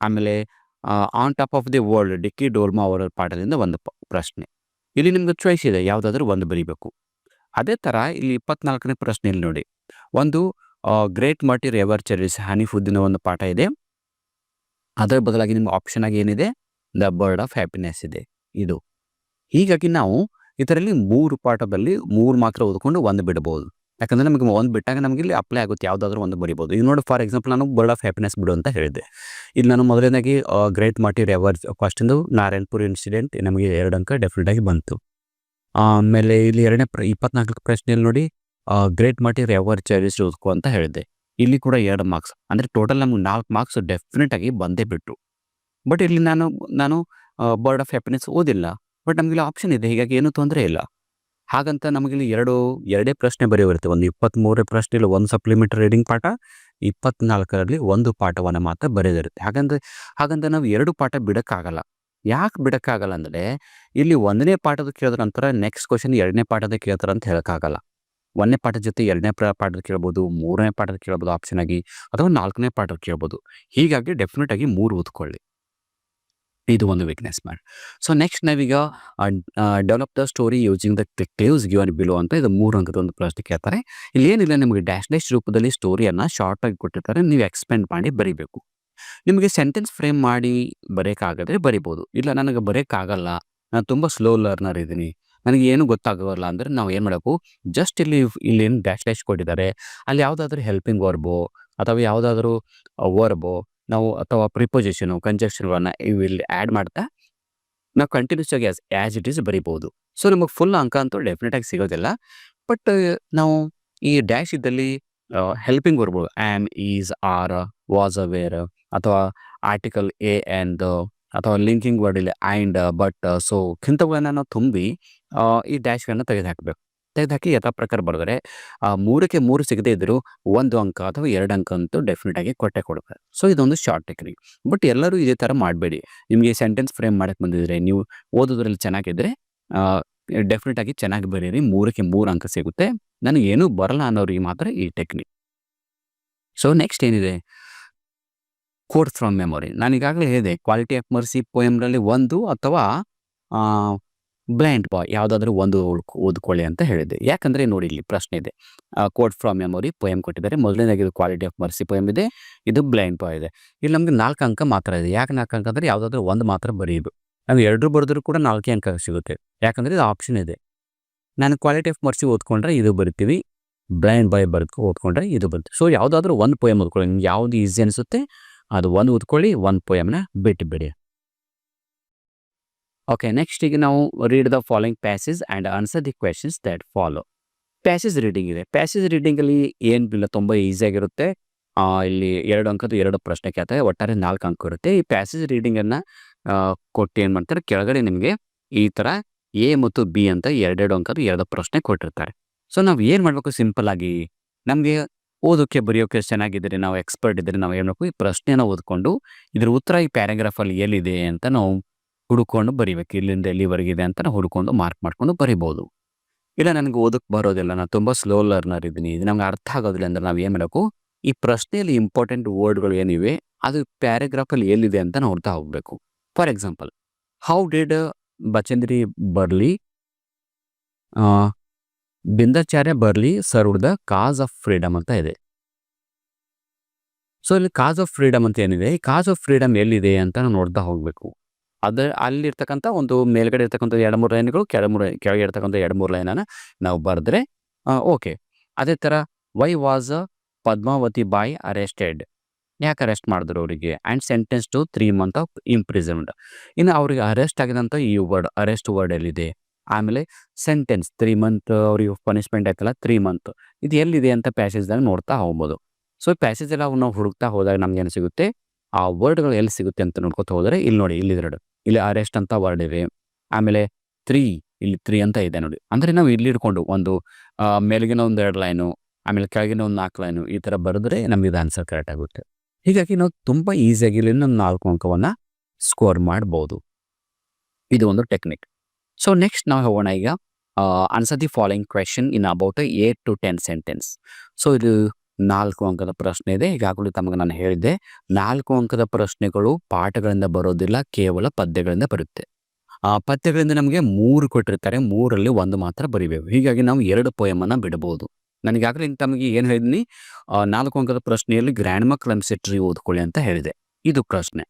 ಆಮೇಲೆ on top of the world Dicky Dolma ಅವರ ಪಾಠದಿಂದ ಒಂದು ಪ್ರಶ್ನೆ. ಇಲ್ಲಿ ನಿಮ್ಗೆ ಚಾಯ್ಸ್ ಇದೆ. ಯಾವುದಾದ್ರೂ ಒಂದು ಬರೀಬೇಕು ಅದೇ ಥರ ಇಲ್ಲಿ 24ನೇ ಪ್ರಶ್ನೆಯಲ್ಲಿ ನೋಡಿ. ಒಂದು ಗ್ರೇಟ್ ಮರ್ಟಿ ಎವರ್ ಚರ್ಸ್ ಹನಿಫುದ್ದಿನ ಒಂದು ಪಾಠ ಇದೆ. ಅದರ ಬದಲಾಗಿ ನಿಮ್ಮ ಆಪ್ಷನ್ ಆಗಿ ಏನಿದೆ? ದ ಬರ್ಡ್ ಆಫ್ ಹ್ಯಾಪಿನೆಸ್ ಇದೆ. ಇದು. ಹೀಗಾಗಿ ನಾವು ಇದರಲ್ಲಿ ಮೂರು ಪಾಠದಲ್ಲಿ ಮೂರು ಮಾತ್ರ ಓದ್ಕೊಂಡು ಒಂದು ಬಿಡಬಹುದು. ಯಾಕಂದ್ರೆ ನಮಗೆ ಒಂದು ಬಿಟ್ಟಾಗ ನಮಗೆ ಇಲ್ಲಿ ಅಪ್ಲೈ ಆಗುತ್ತೆ. ಯಾವುದಾದ್ರೂ ಒಂದು ಬರಿಬಹುದು. ಈಗ ನೋಡಿ ಫಾರ್ ಎಕ್ಸಾಂಪಲ್ ನಾನು ಬರ್ಡ್ ಆಫ್ ಹ್ಯಾಪಿನೆಸ್ ಬಿಡು ಅಂತ ಹೇಳಿದೆ. ಇಲ್ಲಿ ನಾನು ಮೊದಲನೇದಾಗಿ ಗ್ರೇಟ್ ಮರ್ಟಿ ಎವರ್ ಫಸ್ಟಿಂದು ನಾರಾಯಣಪುರ ಇನ್ಸಿಡೆಂಟ್ ನಮಗೆ ಎರಡು ಅಂಕ ಡೆಫಿನೆಟ್ ಆಗಿ ಬಂತು. ಆಮೇಲೆ ಇಲ್ಲಿ ಎರಡನೇ ಪ್ರ 24 ಪ್ರಶ್ನೆಯಲ್ಲಿ ನೋಡಿ ಗ್ರೇಟ್ ಮಾರ್ಟಿ ಎವರ್ ಚಾರ್ಜಸ್ ಓದ್ಕೋ ಅಂತ ಹೇಳಿದೆ. ಇಲ್ಲಿ ಕೂಡ ಎರಡು ಮಾರ್ಕ್ಸ್. ಅಂದ್ರೆ ಟೋಟಲ್ ನಮ್ಗೆ ನಾಲ್ಕು ಮಾರ್ಕ್ಸ್ ಡೆಫಿನೆಟ್ ಆಗಿ ಬಂದೇ ಬಿಟ್ಟು ಬಟ್ ಇಲ್ಲಿ ನಾನು ನಾನು ಬರ್ಡ್ ಆಫ್ ಹ್ಯಾಪಿನೆಸ್ ಓದಿಲ್ಲ. ಬಟ್ ನಮ್ಗೆ ಇಲ್ಲಿ ಆಪ್ಷನ್ ಇದೆ. ಹೀಗಾಗಿ ಏನೂ ತೊಂದರೆ ಇಲ್ಲ. ಹಾಗಂತ ನಮಗಿಲ್ಲಿ ಎರಡು ಎರಡೇ ಪ್ರಶ್ನೆ ಬರೆಯೋರುತ್ತೆ ಒಂದು ಇಪ್ಪತ್ತ್ಮೂರೇ ಪ್ರಶ್ನೆ ಇಲ್ಲ ಒಂದು ಸಪ್ಲಿಮೆಂಟ್ ರೀಡಿಂಗ್ ಪಾಠ, 24ರಲ್ಲಿ ಒಂದು ಪಾಠವನ್ನು ಮಾತ್ರ ಬರೆದಿರುತ್ತೆ ಹಾಗಂದ್ರೆ ಹಾಗಂತ ನಾವು ಎರಡು ಪಾಠ ಬಿಡೋಕ್ಕಾಗಲ್ಲ ಯಾಕೆ ಬಿಡೋಕ್ಕಾಗಲ್ಲ ಅಂದರೆ ಇಲ್ಲಿ ಒಂದನೇ ಪಾಠದ ಕೇಳಿದ್ರ ನಂತರ ನೆಕ್ಸ್ಟ್ ಕ್ವಶನ್ ಎರಡನೇ ಪಾಠದ ಕೇಳ್ತಾರೆ ಅಂತ ಹೇಳೋಕ್ಕಾಗಲ್ಲ ಒಂದನೇ ಪಾಠದ ಜೊತೆ ಎರಡನೇ ಪಾಠದ ಕೇಳ್ಬೋದು, ಮೂರನೇ ಪಾಠದ ಕೇಳ್ಬೋದು ಆಪ್ಷನ್ ಆಗಿ ಅಥವಾ ನಾಲ್ಕನೇ ಪಾಠದ ಕೇಳ್ಬೋದು. ಹೀಗಾಗಿ ಡೆಫಿನೆಟ್ ಆಗಿ ಮೂರು ಓದ್ಕೊಳ್ಳಿ. ಇದು ಒಂದು ವೀಕ್ನೆಸ್ ಮಾಡಿ. ಸೊ ನೆಕ್ಸ್ಟ್ ನಾವೀಗ develop the story using the clues given below ಅಂತ ಇದು ಮೂರು ಅಂಕದ ಒಂದು ಪ್ರಶ್ನೆ ಕೇಳ್ತಾರೆ. ಇಲ್ಲಿ ಏನಿಲ್ಲ, ನಿಮಗೆ ಡ್ಯಾಶ್ ಡ್ಯಾಶ್ ರೂಪದಲ್ಲಿ ಸ್ಟೋರಿಯನ್ನು ಶಾರ್ಟ್ ಆಗಿ ಕೊಟ್ಟಿರ್ತಾರೆ. ನೀವು ಎಕ್ಸ್ಪೆಂಡ್ ಮಾಡಿ ಬರಿಬೇಕು. ನಿಮಗೆ ಸೆಂಟೆನ್ಸ್ ಫ್ರೇಮ್ ಮಾಡಿ ಬರೆಯೋಕ್ಕಾಗದ್ರೆ ಬರಿಬೋದು ಇಲ್ಲ, ನನಗೆ ಬರೆಯಕ್ಕಾಗಲ್ಲ. ನಾನು ತುಂಬ ಸ್ಲೋ ಲರ್ನರ್ ಇದ್ದೀನಿ. ನನಗೆ ಏನು ಗೊತ್ತಾಗೋಲ್ಲ ಅಂದರೆ ನಾವು ಏನು ಮಾಡಬೇಕು? ಜಸ್ಟ್ ಇಲ್ಲಿ ಇಲ್ಲಿ ಏನು ಡ್ಯಾಶ್ ಡ್ಯಾಶ್ ಕೊಟ್ಟಿದ್ದಾರೆ. ಅಲ್ಲಿ ಯಾವುದಾದ್ರೂ ಹೆಲ್ಪಿಂಗ್ ವರ್ಬೋ ಅಥವಾ ಯಾವುದಾದ್ರೂ ವರ್ಬೋ ನಾವು ಅಥವಾ ಪ್ರಿಪೊಸಿಷನು ಕಂಜೆಕ್ಷನ್ಗಳನ್ನ ಇಲ್ಲಿ ಆ್ಯಡ್ ಮಾಡ್ತಾ ನಾವು ಕಂಟಿನ್ಯೂಸ್ ಆಗಿ ಆಸ್ ಇಟ್ ಈಸ್ ಬರಿಬೋದು ಸೊ ನಮಗೆ ಫುಲ್ ಅಂಕ ಅಂತೂ ಡೆಫಿನೆಟ್ ಆಗಿ ಸಿಗೋದಿಲ್ಲ. ಬಟ್ ನಾವು ಈ ಡ್ಯಾಶ್ ಇದ್ದಲ್ಲಿ ಹೆಲ್ಪಿಂಗ್ ಬರ್ಬೋದು. Am is, are, was, were ಅಥವಾ ಆರ್ಟಿಕಲ್ ಎ ಆ್ಯಂಡ್ ಅಥವಾ ಲಿಂಕಿಂಗ್ ವರ್ಡ್ ಇಲ್ಲಿ ಆ್ಯಂಡ್ ಬಟ್, ಸೊ ಇಂಥವುಗಳನ್ನ ನಾವು ತುಂಬಿ ಈ ಡ್ಯಾಶ್‌ಗಳನ್ನ ತೆಗೆದುಹಾಕಬೇಕು. ತೆಗೆದುಹಾಕಿ ಯಥಾ ಪ್ರಕಾರ ಬರೆದರೆ ಆ 3ಕ್ಕೆ 3 ಸಿಗದೇ ಇದ್ದರೂ ಒಂದು ಅಂಕ ಅಥವಾ ಎರಡು ಅಂಕ ಅಂತೂ ಡೆಫಿನೆಟ್ ಆಗಿ ಕೊಟ್ಟೆ ಕೊಡುತ್ತೆ. ಸೊ ಇದೊಂದು ಶಾರ್ಟ್ ಟೆಕ್ನಿಕ್. ಬಟ್ ಎಲ್ಲರೂ ಇದೇ ತರ ಮಾಡಬೇಡಿ. ನಿಮಗೆ ಸೆಂಟೆನ್ಸ್ ಫ್ರೇಮ್ ಮಾಡಕ್ಕೆ ಬಂದಿದ್ರೆ, ನೀವು ಓದೋದ್ರಲ್ಲಿ ಚೆನ್ನಾಗಿದ್ರೆ ಡೆಫಿನೆಟ್ ಆಗಿ ಚೆನ್ನಾಗಿ ಬರೀರಿ. 3ಕ್ಕೆ 3 ಅಂಕ ಸಿಗುತ್ತೆ. ನನಗೆ ಏನೂ ಬರಲ್ಲ ಅನ್ನೋರಿಗೆ ಮಾತ್ರ ಈ ಟೆಕ್ನಿಕ್. ಸೊ ನೆಕ್ಸ್ಟ್ ಏನಿದೆ? Quote from memory. ನಾನು ಈಗಾಗಲೇ ಹೇಳಿದೆ ಕ್ವಾಲಿಟಿ ಆಫ್ ಮರ್ಸಿ ಪೋಯಮ್‌ನಲ್ಲಿ ಒಂದು ಅಥವಾ ಬ್ಲೈಂಡ್ ಬಾಯ್ ಯಾವುದಾದ್ರೂ ಒಂದು ಓದ್ಕೊ ಓದ್ಕೊಳ್ಳಿ ಅಂತ ಹೇಳಿದೆ ಯಾಕಂದ್ರೆ ನೋಡಿ ಇಲ್ಲಿ ಪ್ರಶ್ನೆ ಇದೆ. ಕೋಟ್ ಫ್ರಾಮ್ ಮೆಮೊರಿ ಪೊಯಮ್ ಕೊಟ್ಟಿದ್ದಾರೆ. ಮೊದಲನೇದಾಗಿ ಇದು ಕ್ವಾಲಿಟಿ ಆಫ್ ಮರ್ಸಿ ಪೊಯಮ್ ಇದೆ. ಇದು ಬ್ಲೈಂಡ್ ಬಾಯ್ ಇದೆ. ಇಲ್ಲಿ ನಮಗೆ ನಾಲ್ಕು ಅಂಕ ಮಾತ್ರ ಇದೆ. ಯಾಕೆ ನಾಲ್ಕು ಅಂಕ ಅಂದರೆ ಯಾವುದಾದ್ರೂ ಒಂದು ಮಾತ್ರ ಬರೆಯೋದು ನಾನು ಎರಡು ಬರೆದ್ರೂ ಕೂಡ ನಾಲ್ಕೇ ಅಂಕ ಸಿಗುತ್ತೆ. ಯಾಕಂದ್ರೆ ಇದು ಆಪ್ಷನ್ ಇದೆ. ನಾನು ಕ್ವಾಲಿಟಿ ಆಫ್ ಮರ್ಸಿ ಓದ್ಕೊಂಡ್ರೆ ಇದು ಬರಿತೀವಿ. ಬ್ಲೈಂಡ್ ಬಾಯ್ ಬರೆದು ಓದ್ಕೊಂಡ್ರೆ ಇದು ಬರುತ್ತೆ. ಸೊ, ಯಾವುದಾದ್ರೂ ಒಂದು ಪೊಯಮ್ ಓದ್ಕೊಳ್ಳಿ. ನಿಮ್ಗೆ ಯಾವುದು ಈಸಿ ಅನಿಸುತ್ತೆ, ಅದು ಒಂದು ಓದ್ಕೊಳ್ಳಿ. ಒಂದು ಪೊಯಮ್ನ ಬಿಟ್ಟು ಬಿಟ್ಟುಬಿಡಿ. ಓಕೆ ನೆಕ್ಸ್ಟ್ ಈಗ ನಾವು read the following passage and answer the questions that follow. Passage reading ಇದೆ. ಪ್ಯಾಸೇಜ್ ರೀಡಿಂಗಲ್ಲಿ ಏನಿಲ್ಲ ತುಂಬ ಈಸಿಯಾಗಿರುತ್ತೆ. ಇಲ್ಲಿ ಎರಡು ಅಂಕದ್ದು ಎರಡು ಪ್ರಶ್ನೆ ಕೇಳ್ತಾರೆ. ಒಟ್ಟಾರೆ ನಾಲ್ಕು ಅಂಕ ಇರುತ್ತೆ. ಈ ಪ್ಯಾಸೇಜ್ ರೀಡಿಂಗನ್ನು ಕೊಟ್ಟು ಏನು ಮಾಡ್ತಾರೆ ಕೆಳಗಡೆ ನಿಮಗೆ ಈ ತರ ಎ ಮತ್ತು ಬಿ ಅಂತ 2, 2 ಅಂಕದ್ದು 2 ಪ್ರಶ್ನೆ ಕೊಟ್ಟಿರ್ತಾರೆ. ಸೊ ನಾವು ಏನು ಮಾಡಬೇಕು ಸಿಂಪಲ್ ಆಗಿ ನಮಗೆ ಓದೋಕ್ಕೆ ಬರೆಯೋಕ್ಕೆ ಚೆನ್ನಾಗಿದ್ದರೆ ನಾವು ಎಕ್ಸ್ಪರ್ಟ್ ಇದ್ರೆ ನಾವು ಏನು ಮಾಡಬೇಕು ಈ ಪ್ರಶ್ನೆನ ಓದ್ಕೊಂಡು ಇದ್ರ ಉತ್ತರ ಈ ಪ್ಯಾರಾಗ್ರಾಫಲ್ಲಿ ಎಲ್ಲಿದೆ ಅಂತ ನಾವು ಹುಡುಕೊಂಡು ಬರಿಬೇಕು. ಇಲ್ಲಿಂದ ಎಲ್ಲಿವರೆಗಿದೆ ಅಂತ ಹುಡುಕೊಂಡು ಮಾರ್ಕ್ ಮಾಡ್ಕೊಂಡು ಬರಿಬೋದು ಇಲ್ಲ ನನಗೆ ಓದಕ್ಕೆ ಬರೋದಿಲ್ಲ. ನಾನು ತುಂಬ ಸ್ಲೋ ಲರ್ನರ್ ಇದ್ದೀನಿ. ಇದು ನಮ್ಗೆ ಅರ್ಥ ಆಗೋದಿಲ್ಲ ಅಂದ್ರೆ ನಾವು ಏನು ಮಾಡಬೇಕು? ಈ ಪ್ರಶ್ನೆಯಲ್ಲಿ ಇಂಪಾರ್ಟೆಂಟ್ ವರ್ಡ್‌ಗಳು ಏನಿವೆ ಅದು ಪ್ಯಾರಾಗ್ರಾಫಲ್ಲಿ ಎಲ್ಲಿದೆ ಅಂತ ನೋಡ್ತಾ ಹೋಗಬೇಕು. For example how did Bachendri ಬರ್ಲಿ ಬಿಂದಾಚಾರ್ಯ ಬರ್ಲಿ served the cause of freedom ಅಂತ ಇದೆ. ಸೊ ಇಲ್ಲಿ ಕಾಸ್ ಆಫ್ ಫ್ರೀಡಮ್ ಅಂತ ಏನಿದೆ, ಈ ಕಾಸ್ ಆಫ್ ಫ್ರೀಡಮ್ ಎಲ್ಲಿದೆ ಅಂತ ನೋಡ್ತಾ ಹೋಗಬೇಕು. ಅದ ಅಲ್ಲಿರ್ತಕ್ಕಂಥ ಒಂದು ಮೇಲ್ಗಡೆ ಇರ್ತಕ್ಕಂಥ 2, 3 ಲೈನ್‌ಗಳು ಕೆಳ ಮೂರು ಕೆಳಗೆ ಇರ್ತಕ್ಕಂಥ ಎರಡು ಮೂರು ಲೈನನ್ನು ನಾವು ಬರೆದ್ರೆ ಓಕೆ. ಅದೇ ಥರ why was Padmavati Bai arrested? ಯಾಕೆ ಅರೆಸ್ಟ್ ಮಾಡಿದ್ರು ಅವರಿಗೆ? And sentence to three month of imprisoned. ಇನ್ನು ಅವರಿಗೆ ಅರೆಸ್ಟ್ ಆಗಿದಂಥ ಈ ವರ್ಡ್ ಅರೆಸ್ಟ್ ವರ್ಡ್ ಎಲ್ಲಿದೆ? ಆಮೇಲೆ ಸೆಂಟೆನ್ಸ್ ತ್ರೀ ಮಂತ್ ಅವ್ರಿಗೆ ಪನಿಷ್ಮೆಂಟ್ ಆಯ್ತಲ್ಲ ತ್ರೀ ಮಂತ್ ಇದು ಎಲ್ಲಿದೆ ಅಂತ ಪ್ಯಾಸೇಜ್ದಾಗ ನೋಡ್ತಾ ಹೋಗ್ಬೋದು ಸೊ ಪ್ಯಾಸೇಜ್ ಎಲ್ಲ ನಾವು ಹುಡುಕ್ತಾ ಹೋದಾಗ ನಮ್ಗೆ ಏನು ಸಿಗುತ್ತೆ ಆ ವರ್ಡ್ಗಳು ಎಲ್ಲಿ ಸಿಗುತ್ತೆ ಅಂತ ನೋಡ್ಕೊತ ಹೋದರೆ ಇಲ್ಲಿ ನೋಡಿ ಇಲ್ಲಿ ಎರಡು ಇಲ್ಲಿ ಅರೆಸ್ಟ್ ಅಂತ ವರ್ಡ್ ಇದೆ ಆಮೇಲೆ ತ್ರೀ ಇಲ್ಲಿ ತ್ರೀ ಅಂತ ಇದೆ ನೋಡಿ. ಅಂದರೆ ನಾವು ಇಲ್ಲಿ ಇಟ್ಕೊಂಡು ಒಂದು ಮೇಲ್ಗಿನ ಒಂದು ಎರಡು ಲೈನು ಆಮೇಲೆ ಕೆಳಗಿನ ಒಂದು ನಾಲ್ಕು ಲೈನು ಈ ಥರ ಬರೆದ್ರೆ ನಮ್ಗೆ ಇದು ಆನ್ಸರ್ ಕರೆಕ್ಟ್ ಆಗುತ್ತೆ. ಹೀಗಾಗಿ ನಾವು ತುಂಬ ಈಸಿಯಾಗಿ ಇಲ್ಲಿ ನಾಲ್ಕು ಅಂಕವನ್ನು ಸ್ಕೋರ್ ಮಾಡ್ಬೋದು. ಇದು ಒಂದು ಟೆಕ್ನಿಕ್ ಸೊ ನೆಕ್ಸ್ಟ್ ನಾವು ಹೋಗೋಣ ಈಗ answer the following question in about eight to ten sentence so ಇದು ನಾಲ್ಕು ಅಂಕದ ಪ್ರಶ್ನೆ ಇದೆ. ಈಗಾಗಲೇ ತಮಗೆ ನಾನು ಹೇಳಿದ್ದೆ, ನಾಲ್ಕು ಅಂಕದ ಪ್ರಶ್ನೆಗಳು ಪಾಠಗಳಿಂದ ಬರೋದಿಲ್ಲ, ಕೇವಲ ಪದ್ಯಗಳಿಂದ ಬರುತ್ತೆ. ಆ ಪದ್ಯಗಳಿಂದ ನಮಗೆ ಮೂರು ಕೊಟ್ಟಿರ್ತಾರೆ, ಮೂರಲ್ಲಿ ಒಂದು ಮಾತ್ರ ಬರಿಬೇಕು. ಹೀಗಾಗಿ ನಾವು ಎರಡು ಪೋಯಮನ್ನು ಬಿಡಬಹುದು. ನನಗಾಗಲೇ ತಮಗೆ ಏನು ಹೇಳಿದ್ನಿ ನಾಲ್ಕು ಅಂಕದ ಪ್ರಶ್ನೆಯಲ್ಲಿ ಗ್ರ್ಯಾಂಡ್ ಕ್ಲಮ್ಸೆಟ್ರಿ ಓದ್ಕೊಳ್ಳಿ ಅಂತ ಹೇಳಿದೆ. ಇದು ಪ್ರಶ್ನೆ.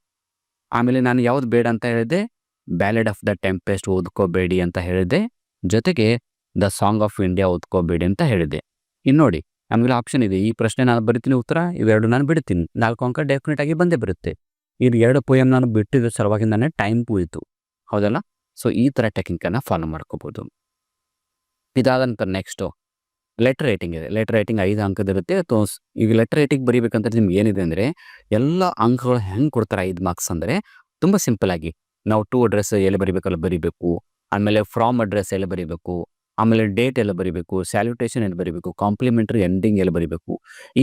ಆಮೇಲೆ ನಾನು ಯಾವ್ದು ಬೇಡ ಅಂತ ಹೇಳಿದೆ? ಬ್ಯಾಲೆಡ್ ಆಫ್ ದ ಟೆಂಪೆಸ್ಟ್ ಓದ್ಕೋಬೇಡಿ ಅಂತ ಹೇಳಿದೆ. ಜೊತೆಗೆ ದ ಸಾಂಗ್ ಆಫ್ ಇಂಡಿಯಾ ಓದ್ಕೋಬೇಡಿ ಅಂತ ಹೇಳಿದೆ. ಇನ್ನು ನೋಡಿ ನಮಗೆ ಆಪ್ಷನ್ ಇದೆ. ಈ ಪ್ರಶ್ನೆ ನಾನು ಬರಿತೀನಿ ಉತ್ತರ, ಇವೆರಡು ನಾನು ಬಿಡ್ತೀನಿ. ನಾಲ್ಕು ಅಂಕ ಡೆಫಿನೆಟ್ ಆಗಿ ಬಂದೇ ಬರುತ್ತೆ. ಇದು ಎರಡು ಪೋಯಮ್ ನಾನು ಬಿಟ್ಟಿದ್ದ ಸಲುವಾಗಿ ನನಗೆ ಟೈಮ್ ಪೂಯಿತು. ಹೌದಲ್ಲ? ಸೊ ಈ ಥರ ಟೆಕ್ನಿಕನ್ನು ಫಾಲೋ ಮಾಡ್ಕೋಬೋದು. ಇದಾದ ನಂತರ ನೆಕ್ಸ್ಟು ಲೆಟರ್ ರೈಟಿಂಗ್ ಇದೆ. ಲೆಟರ್ ರೈಟಿಂಗ್ ಐದು ಅಂಕದಿರುತ್ತೆ. ಅಥವಾ ಈಗ ಲೆಟರ್ ರೈಟಿಂಗ್ ಬರಿಬೇಕಂತ ನಿಮ್ಗೆ ಏನಿದೆ ಅಂದರೆ, ಎಲ್ಲ ಅಂಕಗಳು ಹೆಂಗೆ ಕೊಡ್ತಾರೆ ಐದು ಮಾರ್ಕ್ಸ್ ಅಂದರೆ, ತುಂಬ ಸಿಂಪಲ್ ಆಗಿ. ನಾವು ಟು ಅಡ್ರೆಸ್ ಎಲ್ಲಿ ಬರಿಬೇಕಲ್ಲ ಬರಿಬೇಕು. ಆಮೇಲೆ ಫ್ರಾಮ್ ಅಡ್ರೆಸ್ ಎಲ್ಲಿ ಬರಿಬೇಕು. ಆಮೇಲೆ ಡೇಟ್ ಎಲ್ಲ ಬರಿಬೇಕು ಸ್ಯಾಲ್ಯುಟೇಷನ್ ಎಲ್ಲಿ ಬರಿಬೇಕು ಕಾಂಪ್ಲಿಮೆಂಟ್ರಿ ಎಂಡಿಂಗ್ ಎಲ್ಲಿ ಬರಿಬೇಕು.